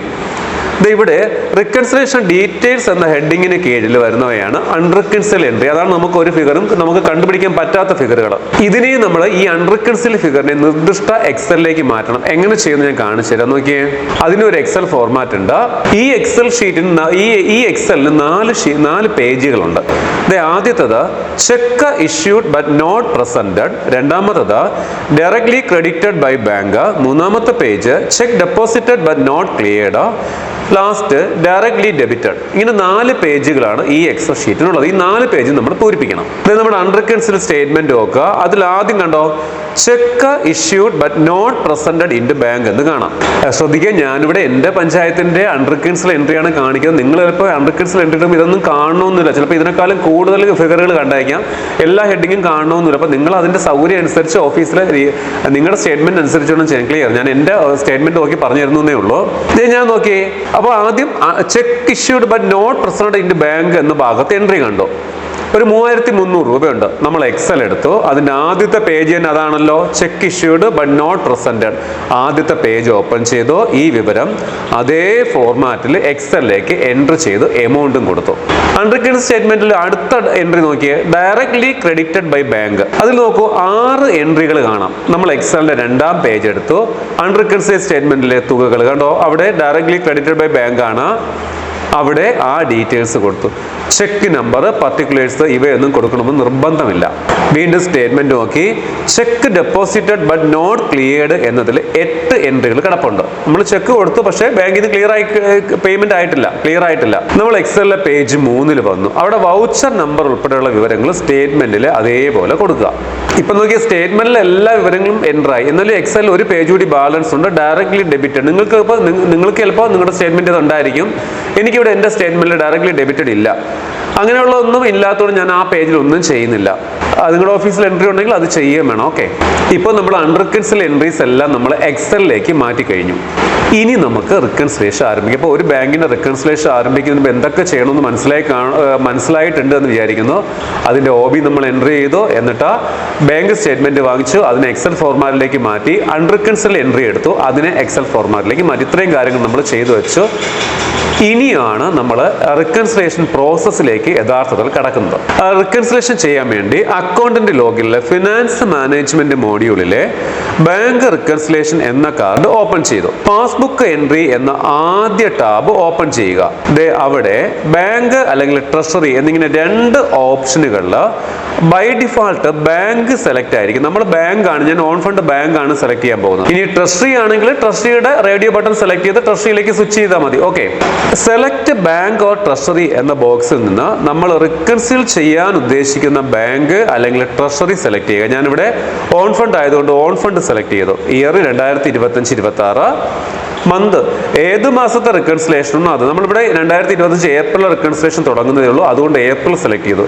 S1: ഇവിടെ റിക്കൺസിലേഷൻ ഡീറ്റെയിൽസ് എന്ന ഹെഡിങ്ങിന് കീഴിൽ വരുന്നവയാണ് അൺറിക്കൺസിൽ എൻട്രി അതാണ് നമുക്ക് ഒരു ഫിഗറും നമുക്ക് കണ്ടുപിടിക്കാൻ പറ്റാത്ത ഫിഗറുകൾ ഇതിനെ നമ്മൾ ഈ അൺറിക്കൺസിൽ ഫിഗറിനെ നിർദ്ദിഷ്ട എക്സലിലേക്ക് മാറ്റണം. എങ്ങനെ ചെയ്യുന്നത് ഞാൻ കാണിച്ചു തരാം. നോക്കിയേ. അതിനൊരു എക്സൽ ഫോർമാറ്റ് ഉണ്ട്. ഈ എക്സൽ ഷീറ്റിന് ഈ ഈ എക്സലിന് നാല് നാല് പേജുകളുണ്ട്. ആദ്യത്തത് cheque issued but not presented രണ്ടാമത്തത് ഡയറക്ട്ലി ക്രെഡിറ്റഡ് ബൈ ബാങ്ക് മൂന്നാമത്തെ page cheque deposited but not cleared last directly debited ഇങ്ങനെ നാല് പേജുകളാണ് ഈ എക്സൽ ഷീറ്റിനുള്ളത് ഈ നാല് പേജ് നമ്മൾ പൂരിപ്പിക്കണം. ഇത് നമ്മുടെ അൺറിക്കൺസിൽ സ്റ്റേറ്റ്മെന്റ് നോക്കുക അതിൽ ആദ്യം കണ്ടോ? Cheque issued but not presented in to bank എന്ന് കാണാം. ശ്രദ്ധിക്കുക. ഞാനിവിടെ എന്റെ പഞ്ചായത്തിന്റെ അൺറിക്കൺസിൽ എൻട്രിയാണ് കാണിക്കുന്നത്. നിങ്ങൾ ചിലപ്പോൾ അൺറിക്കൺസിൽ എൻട്രി ഇടുമ്പോൾ ഇതൊന്നും കാണണമെന്നില്ല. ചിലപ്പോൾ ഇതിനേക്കാളും കൂടുതൽ ഫിഗറുകൾ കണ്ടേക്കാം. എല്ലാ ഹെഡിങ്ങും കാണണമെന്നില്ല. അപ്പോൾ നിങ്ങൾ അതിന്റെ സൗകര്യം അനുസരിച്ച് ഓഫീസിലെ നിങ്ങളുടെ സ്റ്റേറ്റ്മെന്റ് അനുസരിച്ച് ചെയ്യാൻ ക്ലിയർ ഞാൻ എന്റെ സ്റ്റേറ്റ്മെന്റ് നോക്കി പറഞ്ഞിരുന്നേ ഉള്ളൂ. ഞാൻ നോക്കി അപ്പോൾ ആദ്യം cheque issued by not present in bank എന്ന ഭാഗത്ത് എൻട്രി കണ്ടു. ഒരു മൂവായിരത്തി മുന്നൂറ് രൂപയുണ്ട്. നമ്മൾ എക്സൽ എടുത്തു. അതിന്റെ ആദ്യത്തെ പേജ് തന്നെ അതാണല്ലോ cheque issued but not presented ആദ്യത്തെ പേജ് ഓപ്പൺ ചെയ്തു. ഈ വിവരം അതേ ഫോർമാറ്റിൽ എക്സലിലേക്ക് എൻട്രി ചെയ്ത്. എമൗണ്ടും കൊടുത്തു. അൺറിക്കൺ സ്റ്റേറ്റ്മെന്റിൽ അടുത്ത എൻട്രി നോക്കിയേ. ഡയറക്ട്ലി ക്രെഡിറ്റഡ് ബൈ ബാങ്ക് അതിൽ നോക്കൂ ആറ് എൻട്രികൾ കാണാം. നമ്മൾ എക്സലിന്റെ രണ്ടാം പേജ് എടുത്തു. അൺറിക്കൺസൈൽ സ്റ്റേറ്റ്മെന്റിലെ തുകകൾ കണ്ടോ? അവിടെ ഡയറക്ട്ലി ക്രെഡിറ്റഡ് ബൈ ബാങ്ക് ആണ്. അവിടെ ആ ഡീറ്റെയിൽസ് കൊടുത്തു. ചെക്ക് നമ്പർ പർട്ടിക്കുലേഴ്സ് ഇവയൊന്നും കൊടുക്കണമെന്ന് നിർബന്ധമില്ല. വീണ്ടും സ്റ്റേറ്റ്മെന്റ് നോക്കി. Cheque deposited but not cleared എന്നതിൽ എട്ട് എൻട്രികൾ കിടപ്പുണ്ട്. നമ്മൾ ചെക്ക് കൊടുത്തു പക്ഷേ ബാങ്കിൽ നിന്ന് ക്ലിയർ ആയി പേയ്മെന്റ് ആയിട്ടില്ല ക്ലിയർ ആയിട്ടില്ല. നമ്മൾ എക്സലിലെ പേജ് മൂന്നിൽ വന്നു. അവിടെ വൗച്ചർ നമ്പർ ഉൾപ്പെടെയുള്ള വിവരങ്ങൾ സ്റ്റേറ്റ്മെന്റിൽ അതേപോലെ കൊടുക്കുക. ഇപ്പൊ നോക്കിയ സ്റ്റേറ്റ്മെന്റിൽ എല്ലാ വിവരങ്ങളും എന്റർ ആയി. എന്നാലും എക്സൽ ഒരു പേജ് കൂടി ബാലൻസ് ഉണ്ട് ഡയറക്ട്ലി ഡെബിറ്റഡ് നിങ്ങൾക്ക് ഇപ്പോൾ നിങ്ങൾക്ക് ചിലപ്പോൾ നിങ്ങളുടെ സ്റ്റേറ്റ്മെന്റ് ഉണ്ടായിരിക്കും. എനിക്കിവിടെ എന്റെ സ്റ്റേറ്റ്മെന്റിൽ ഡയറക്ട്ലി ഡെബിറ്റഡ് ഇല്ല. അങ്ങനെയുള്ള ഒന്നും ഇല്ലാത്തതുകൊണ്ട് ഞാൻ ആ പേജിൽ ഒന്നും ചെയ്യുന്നില്ല. നിങ്ങളുടെ ഓഫീസിൽ എൻട്രി ഉണ്ടെങ്കിൽ അത് ചെയ്യുകയും വേണം ഓക്കെ ഇപ്പോൾ നമ്മൾ അൺറിക്കൺസിൽ എൻട്രീസ് എല്ലാം നമ്മൾ എക്സലിലേക്ക് മാറ്റി കഴിഞ്ഞു. ഇനി നമുക്ക് റിക്കൺസിലേഷൻ ആരംഭിക്കും. അപ്പോൾ ഒരു ബാങ്കിന്റെ റിക്കൺസിലേഷൻ ആരംഭിക്കുന്നതിന് മുമ്പ് എന്തൊക്കെ ചെയ്യണമെന്ന് മനസ്സിലായി മനസ്സിലായിട്ടുണ്ട് എന്ന് വിചാരിക്കുന്നു. അതിന്റെ ഒ ബി നമ്മൾ എൻട്രി ചെയ്തു. എന്നിട്ട് ബാങ്ക് സ്റ്റേറ്റ്മെന്റ് വാങ്ങിച്ചു. അതിനെ എക്സൽ ഫോർമാറ്റിലേക്ക് മാറ്റി അൺറിക്കൺസിൽ എൻട്രി എടുത്തു. അതിനെ എക്സൽ ഫോർമാറ്റിലേക്ക് മാറ്റി. ഇത്രയും കാര്യങ്ങൾ നമ്മൾ ചെയ്തു വെച്ചു. ഇനിയാണ് നമ്മൾ റിക്കൺസിലേഷൻ പ്രോസസ്സിലേക്ക് യഥാർത്ഥത്തിൽ കടക്കുന്നത്. റിക്കൺസിലേഷൻ ചെയ്യാൻ വേണ്ടി അക്കൗണ്ടന്റ് ലോഗിലെ ഫിനാൻസ് മാനേജ്മെന്റ് മോഡ്യൂളിലെ ബാങ്ക് റിക്കൺസിലേഷൻ എന്ന കാർഡ് ഓപ്പൺ ചെയ്തു. പാസ്ബുക്ക് എൻട്രി എന്ന ആദ്യ ടാബ് ഓപ്പൺ ചെയ്യുക. അവിടെ ബാങ്ക് അല്ലെങ്കിൽ ട്രഷറി എന്നിങ്ങനെ രണ്ട് ഓപ്ഷനുകളിൽ ബൈ ഡിഫാൾട്ട് ബാങ്ക് സെലക്ട് ആയിരിക്കും. നമ്മൾ ബാങ്ക് ആണ് ഞാൻ ഓൺ ഫണ്ട് ബാങ്ക് ആണ് സെലക്ട് ചെയ്യാൻ പോകുന്നത്. ഇനി ട്രസ്റ്റി ആണെങ്കിൽ ട്രസ്റ്റിയുടെ റേഡിയോ ബട്ടൺ സെലക്ട് ചെയ്ത് ട്രസ്റ്റിയിലേക്ക് സ്വിച്ച് ചെയ്താൽ മതി. Okay select bank or treasury എന്ന ബോക്സിൽ നിന്ന് നമ്മൾ റിക്കൺസിൽ ചെയ്യാൻ ഉദ്ദേശിക്കുന്ന ബാങ്ക് അല്ലെങ്കിൽ ട്രഷറി സെലക്ട് ചെയ്യുക. ഞാനിവിടെ ഓൺ ഫണ്ട് ആയതുകൊണ്ട് ഓൺ ഫണ്ട് സെലക്ട് ചെയ്തു. ഇയർ രണ്ടായിരത്തി ഇരുപത്തഞ്ച് ഇരുപത്തി ആറ് മന്ത് ഏത് മാസത്തെ റിക്കൺസിലേഷനും അത്? നമ്മളിവിടെ രണ്ടായിരത്തി ഇരുപത്തഞ്ച് ഏപ്രിൽ റിക്കൺസിലേഷൻ തുടങ്ങുന്നതേ ഉള്ളൂ. അതുകൊണ്ട് ഏപ്രിൽ സെലക്ട് ചെയ്തു.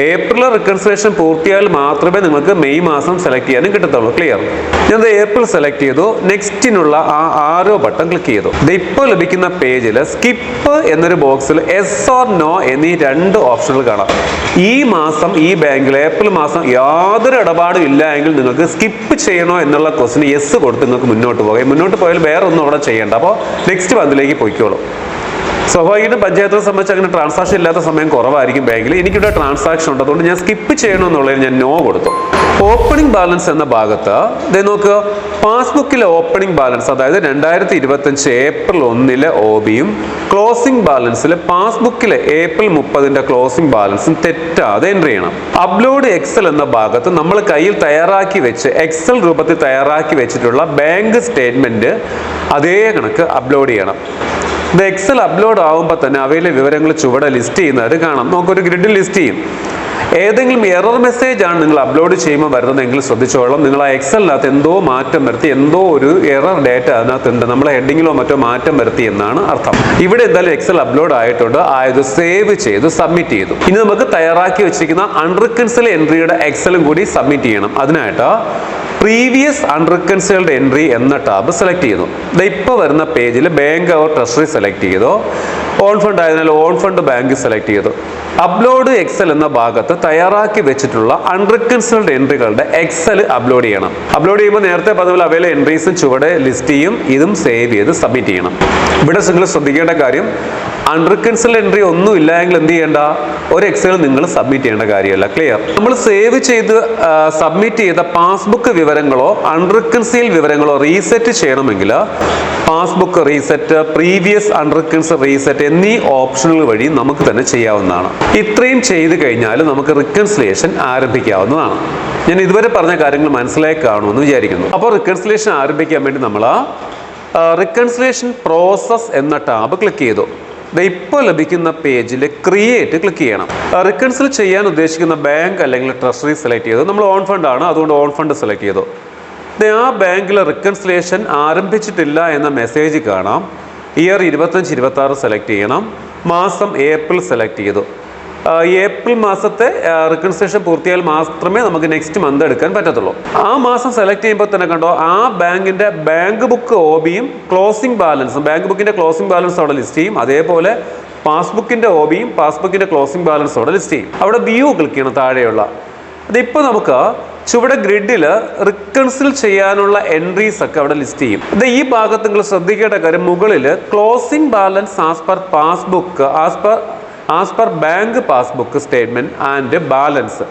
S1: ഏപ്രിൽ റിക്കൺസിലേഷൻ പൂർത്തിയായാൽ മാത്രമേ നിങ്ങൾക്ക് മെയ് മാസം സെലക്ട് ചെയ്യാനും കിട്ടത്തുള്ളൂ. ക്ലിയർ ഞാൻ ഏപ്രിൽ സെലക്ട് ചെയ്തു. നെക്സ്റ്റിനുള്ള ആ ആരോ ബട്ടൺ ക്ലിക്ക് ചെയ്തു. ഇപ്പോൾ ലഭിക്കുന്ന പേജിൽ സ്കിപ്പ് എന്നൊരു ബോക്സിൽ എസ് ഓർ നോ എന്നീ രണ്ട് ഓപ്ഷനുകൾ കാണാം. ഈ മാസം ഈ ബാങ്കിൽ ഏപ്രിൽ മാസം യാതൊരു ഇടപാടും ഇല്ല എങ്കിൽ നിങ്ങൾക്ക് സ്കിപ്പ് ചെയ്യണോ എന്നുള്ള ക്വസ്റ്റിന് യെസ് കൊടുത്ത് നിങ്ങൾക്ക് മുന്നോട്ട് പോകാം. മുന്നോട്ട് പോയാൽ വേറെ ഒന്നും അവിടെ ചെയ്യണ്ട. അപ്പോൾ നെക്സ്റ്റ് മന്തിലേക്ക് പോയിക്കോളൂ. സ്വാഭാവികമായിട്ടും പഞ്ചായത്തിനെ സംബന്ധിച്ച് അങ്ങനെ ട്രാൻസാക്ഷൻ ഇല്ലാത്ത സമയം കുറവായിരിക്കും ബാങ്കിൽ. എനിക്കിവിടെ ട്രാൻസാക്ഷൻ ഉണ്ട്. അതുകൊണ്ട് ഞാൻ സ്കിപ്പ് ചെയ്യണമെന്നുള്ളതിന് ഞാൻ നോ കൊടുത്തു. ഓപ്പണിംഗ് ബാലൻസ് എന്ന ഭാഗത്ത് ദേ നോക്കുക പാസ്ബുക്കിലെ ഓപ്പണിംഗ് ബാലൻസ് അതായത് രണ്ടായിരത്തി ഇരുപത്തഞ്ച് ഏപ്രിൽ ഒന്നിലെ ഒ ബിയും ക്ലോസിംഗ് ബാലൻസിൽ പാസ്ബുക്കിലെ ഏപ്രിൽ മുപ്പതിന്റെ ക്ലോസിംഗ് ബാലൻസും തെറ്റാതെ എൻട്രി ചെയ്യണം. അപ്ലോഡ് എക്സൽ എന്ന ഭാഗത്ത് നമ്മൾ കയ്യിൽ തയ്യാറാക്കി വെച്ച് എക്സൽ രൂപത്തിൽ തയ്യാറാക്കി വെച്ചിട്ടുള്ള ബാങ്ക് സ്റ്റേറ്റ്മെന്റ് അതേ കണക്ക് അപ്ലോഡ് ചെയ്യണം. ഇത് എക്സൽ അപ്ലോഡ് ആകുമ്പോൾ തന്നെ അവയിലെ വിവരങ്ങൾ ചുവടെ ലിസ്റ്റ് ചെയ്യുന്നത് കാണാം. നമുക്കൊരു ഗ്രിഡ് ലിസ്റ്റ് ചെയ്യും. ഏതെങ്കിലും എറർ മെസ്സേജ് ആണ് നിങ്ങൾ അപ്ലോഡ് ചെയ്യുമ്പോൾ വരുന്നതെങ്കിൽ ശ്രദ്ധിച്ചോളാം. നിങ്ങൾ ആ എക്സലിനകത്ത് എന്തോ മാറ്റം വരുത്തി എന്തോ ഒരു എറർ ഡേറ്റ അതിനകത്തുണ്ട്. നമ്മൾ ഹെഡിങ്ങിലോ മറ്റോ മാറ്റം വരുത്തി എന്നാണ് അർത്ഥം. ഇവിടെ എന്തായാലും എക്സൽ അപ്ലോഡ് ആയിട്ടുണ്ട്. ആയത് സേവ് ചെയ്ത് സബ്മിറ്റ് ചെയ്തു. ഇനി നമുക്ക് തയ്യാറാക്കി വെച്ചിരിക്കുന്ന അൺറിക്കൺസിൽ എൻട്രിയുടെ എക്സലും കൂടി സബ്മിറ്റ് ചെയ്യണം. അതിനായിട്ട് പ്രീവിയസ് അൺറിക്കൻസുകളുടെ എൻട്രി എന്ന ടാബ് സെലക്ട് ചെയ്യുന്നു. ഇപ്പോൾ വരുന്ന പേജിൽ ബാങ്ക് ഓർ ട്രഷറി സെലക്ട് ചെയ്തോ? ഓൺ ഫണ്ട് ആയതിനാൽ ഓൺ ഫണ്ട് ബാങ്ക് സെലക്ട് ചെയ്തു? അപ്ലോഡ് എക്സൽ എന്ന ഭാഗത്ത് തയ്യാറാക്കി വെച്ചിട്ടുള്ള അൺറിക്കൺസൾഡ് എൻട്രികളുടെ എക്സൽ അപ്ലോഡ് ചെയ്യണം. അപ്ലോഡ് ചെയ്യുമ്പോൾ നേരത്തെ പതിവിൽ അവയിലെ എൻട്രീസും ചുവടെ ലിസ്റ്റ് ചെയ്യും ഇതും സേവ് ചെയ്ത് സബ്മിറ്റ് ചെയ്യണം. ഇവിടെ നിങ്ങൾ ശ്രദ്ധിക്കേണ്ട കാര്യം അൺറിക്കൺസൽ എൻട്രി ഒന്നും ഇല്ല എങ്കിൽ എന്ത് ചെയ്യേണ്ട? ഒരു എക്സൽ നിങ്ങൾ സബ്മിറ്റ് ചെയ്യേണ്ട കാര്യമല്ല. ക്ലിയർ നമ്മൾ സേവ് ചെയ്ത് സബ്മിറ്റ് ചെയ്ത പാസ്ബുക്ക് വിവരങ്ങളോ അൺറിക്കൺസീൽ വിവരങ്ങളോ റീസെറ്റ് ചെയ്യണമെങ്കിൽ passbook reset previous unreconciled reset എന്നീ ഓപ്ഷനുകൾ വഴി നമുക്ക് തന്നെ ചെയ്യാവുന്നതാണ്. ഇത്രയും ചെയ്തു കഴിഞ്ഞാൽ നമുക്ക് റിക്കൺസിലേഷൻ ആരംഭിക്കാവുന്നതാണ്. ഞാൻ ഇതുവരെ പറഞ്ഞ കാര്യങ്ങൾ മനസ്സിലായി കാണുമെന്ന് വിചാരിക്കുന്നു. അപ്പോൾ റിക്കൺസിലേഷൻ ആരംഭിക്കാൻ വേണ്ടി നമ്മൾ റിക്കൺസിലേഷൻ പ്രോസസ് എന്ന ടാബ് ക്ലിക്ക് ചെയ്തു. ഇപ്പോൾ ലഭിക്കുന്ന പേജിൽ ക്രിയേറ്റ് ക്ലിക്ക് ചെയ്യണം. റിക്കൺസിൽ ചെയ്യാൻ ഉദ്ദേശിക്കുന്ന ബാങ്ക് അല്ലെങ്കിൽ ട്രഷറി സെലക്ട് ചെയ്തു നമ്മൾ ഓൺ ഫണ്ട് ആണ് അതുകൊണ്ട് ഓൺ ഫണ്ട് സെലക്ട് ചെയ്തു. ആ ബാങ്കിൽ റിക്കൺസിലേഷൻ ആരംഭിച്ചിട്ടില്ല എന്ന മെസ്സേജ് കാണാം. ഇയർ ഇരുപത്തഞ്ച് ഇരുപത്തി സെലക്ട് ചെയ്യണം. മാസം ഏപ്രിൽ സെലക്ട് ചെയ്തു. ഏപ്രിൽ മാസത്തെ റിക്കൺസിലേഷൻ പൂർത്തിയായാൽ മാത്രമേ നമുക്ക് നെക്സ്റ്റ് മന്ത് എടുക്കാൻ പറ്റത്തുള്ളൂ. ആ മാസം സെലക്ട് ചെയ്യുമ്പോൾ തന്നെ കണ്ടോ ആ ബാങ്കിന്റെ ബാങ്ക് ബുക്ക് ഓബിയും ക്ലോസിംഗ് ബാലൻസും ബാങ്ക് ബുക്കിന്റെ ക്ലോസിംഗ് ബാലൻസ് അവിടെ ലിസ്റ്റ് ചെയ്യും. അതേപോലെ പാസ്ബുക്കിന്റെ ഓബിയും പാസ്ബുക്കിന്റെ ക്ലോസിംഗ് ബാലൻസ് അവിടെ ലിസ്റ്റ് ചെയ്യും. അവിടെ വ്യൂ ക്ലിക്ക് ചെയ്യണം താഴെയുള്ള. അതിപ്പോൾ നമുക്ക് ചുവടെ ഗ്രിഡിൽ റിക്കൺസിൽ ചെയ്യാനുള്ള എൻട്രീസ് ഒക്കെ അവിടെ ലിസ്റ്റ് ചെയ്യും. ഇത് ഈ ഭാഗത്ത് നിങ്ങൾ ശ്രദ്ധിക്കേണ്ട കാര്യം മുകളിൽ closing balance as per passbook as per as per bank passbook statement and balance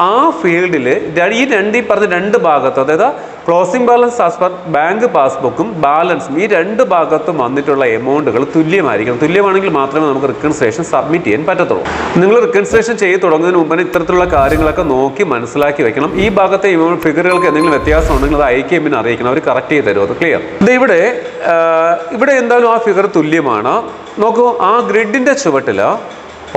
S1: ആ ഫീൽഡിൽ ഈ രണ്ട് ഈ പറഞ്ഞ രണ്ട് ഭാഗത്ത് അതായത് ക്ലോസിംഗ് ബാലൻസ് ആസ് ബാങ്ക് പാസ്ബുക്കും ബാലൻസും ഈ രണ്ട് ഭാഗത്തും വന്നിട്ടുള്ള എമൗണ്ടുകൾ തുല്യമായിരിക്കണം. തുല്യമാണെങ്കിൽ മാത്രമേ നമുക്ക് റിക്കൺസിലേഷൻ സബ്മിറ്റ് ചെയ്യാൻ പറ്റത്തുള്ളൂ. നിങ്ങൾ റിക്കൺസിലേഷൻ ചെയ്ത് തുടങ്ങുന്നതിന് മുമ്പ് ഇത്തരത്തിലുള്ള കാര്യങ്ങളൊക്കെ നോക്കി മനസ്സിലാക്കി വെക്കണം. ഈ ഭാഗത്തെ ഫിഗറുകൾക്ക് എന്തെങ്കിലും വ്യത്യാസം ഉണ്ടെങ്കിൽ അത് ഐ കെ എമ്മിന് അറിയിക്കണം. അവർ കറക്റ്റ് ചെയ്ത് തരും. അത് ക്ലിയർ ഇത് ഇവിടെ ഇവിടെ എന്തായാലും ആ ഫിഗർ തുല്യമാണ്. നോക്കൂ ആ ഗ്രിഡിന്റെ ചുവട്ടിൽ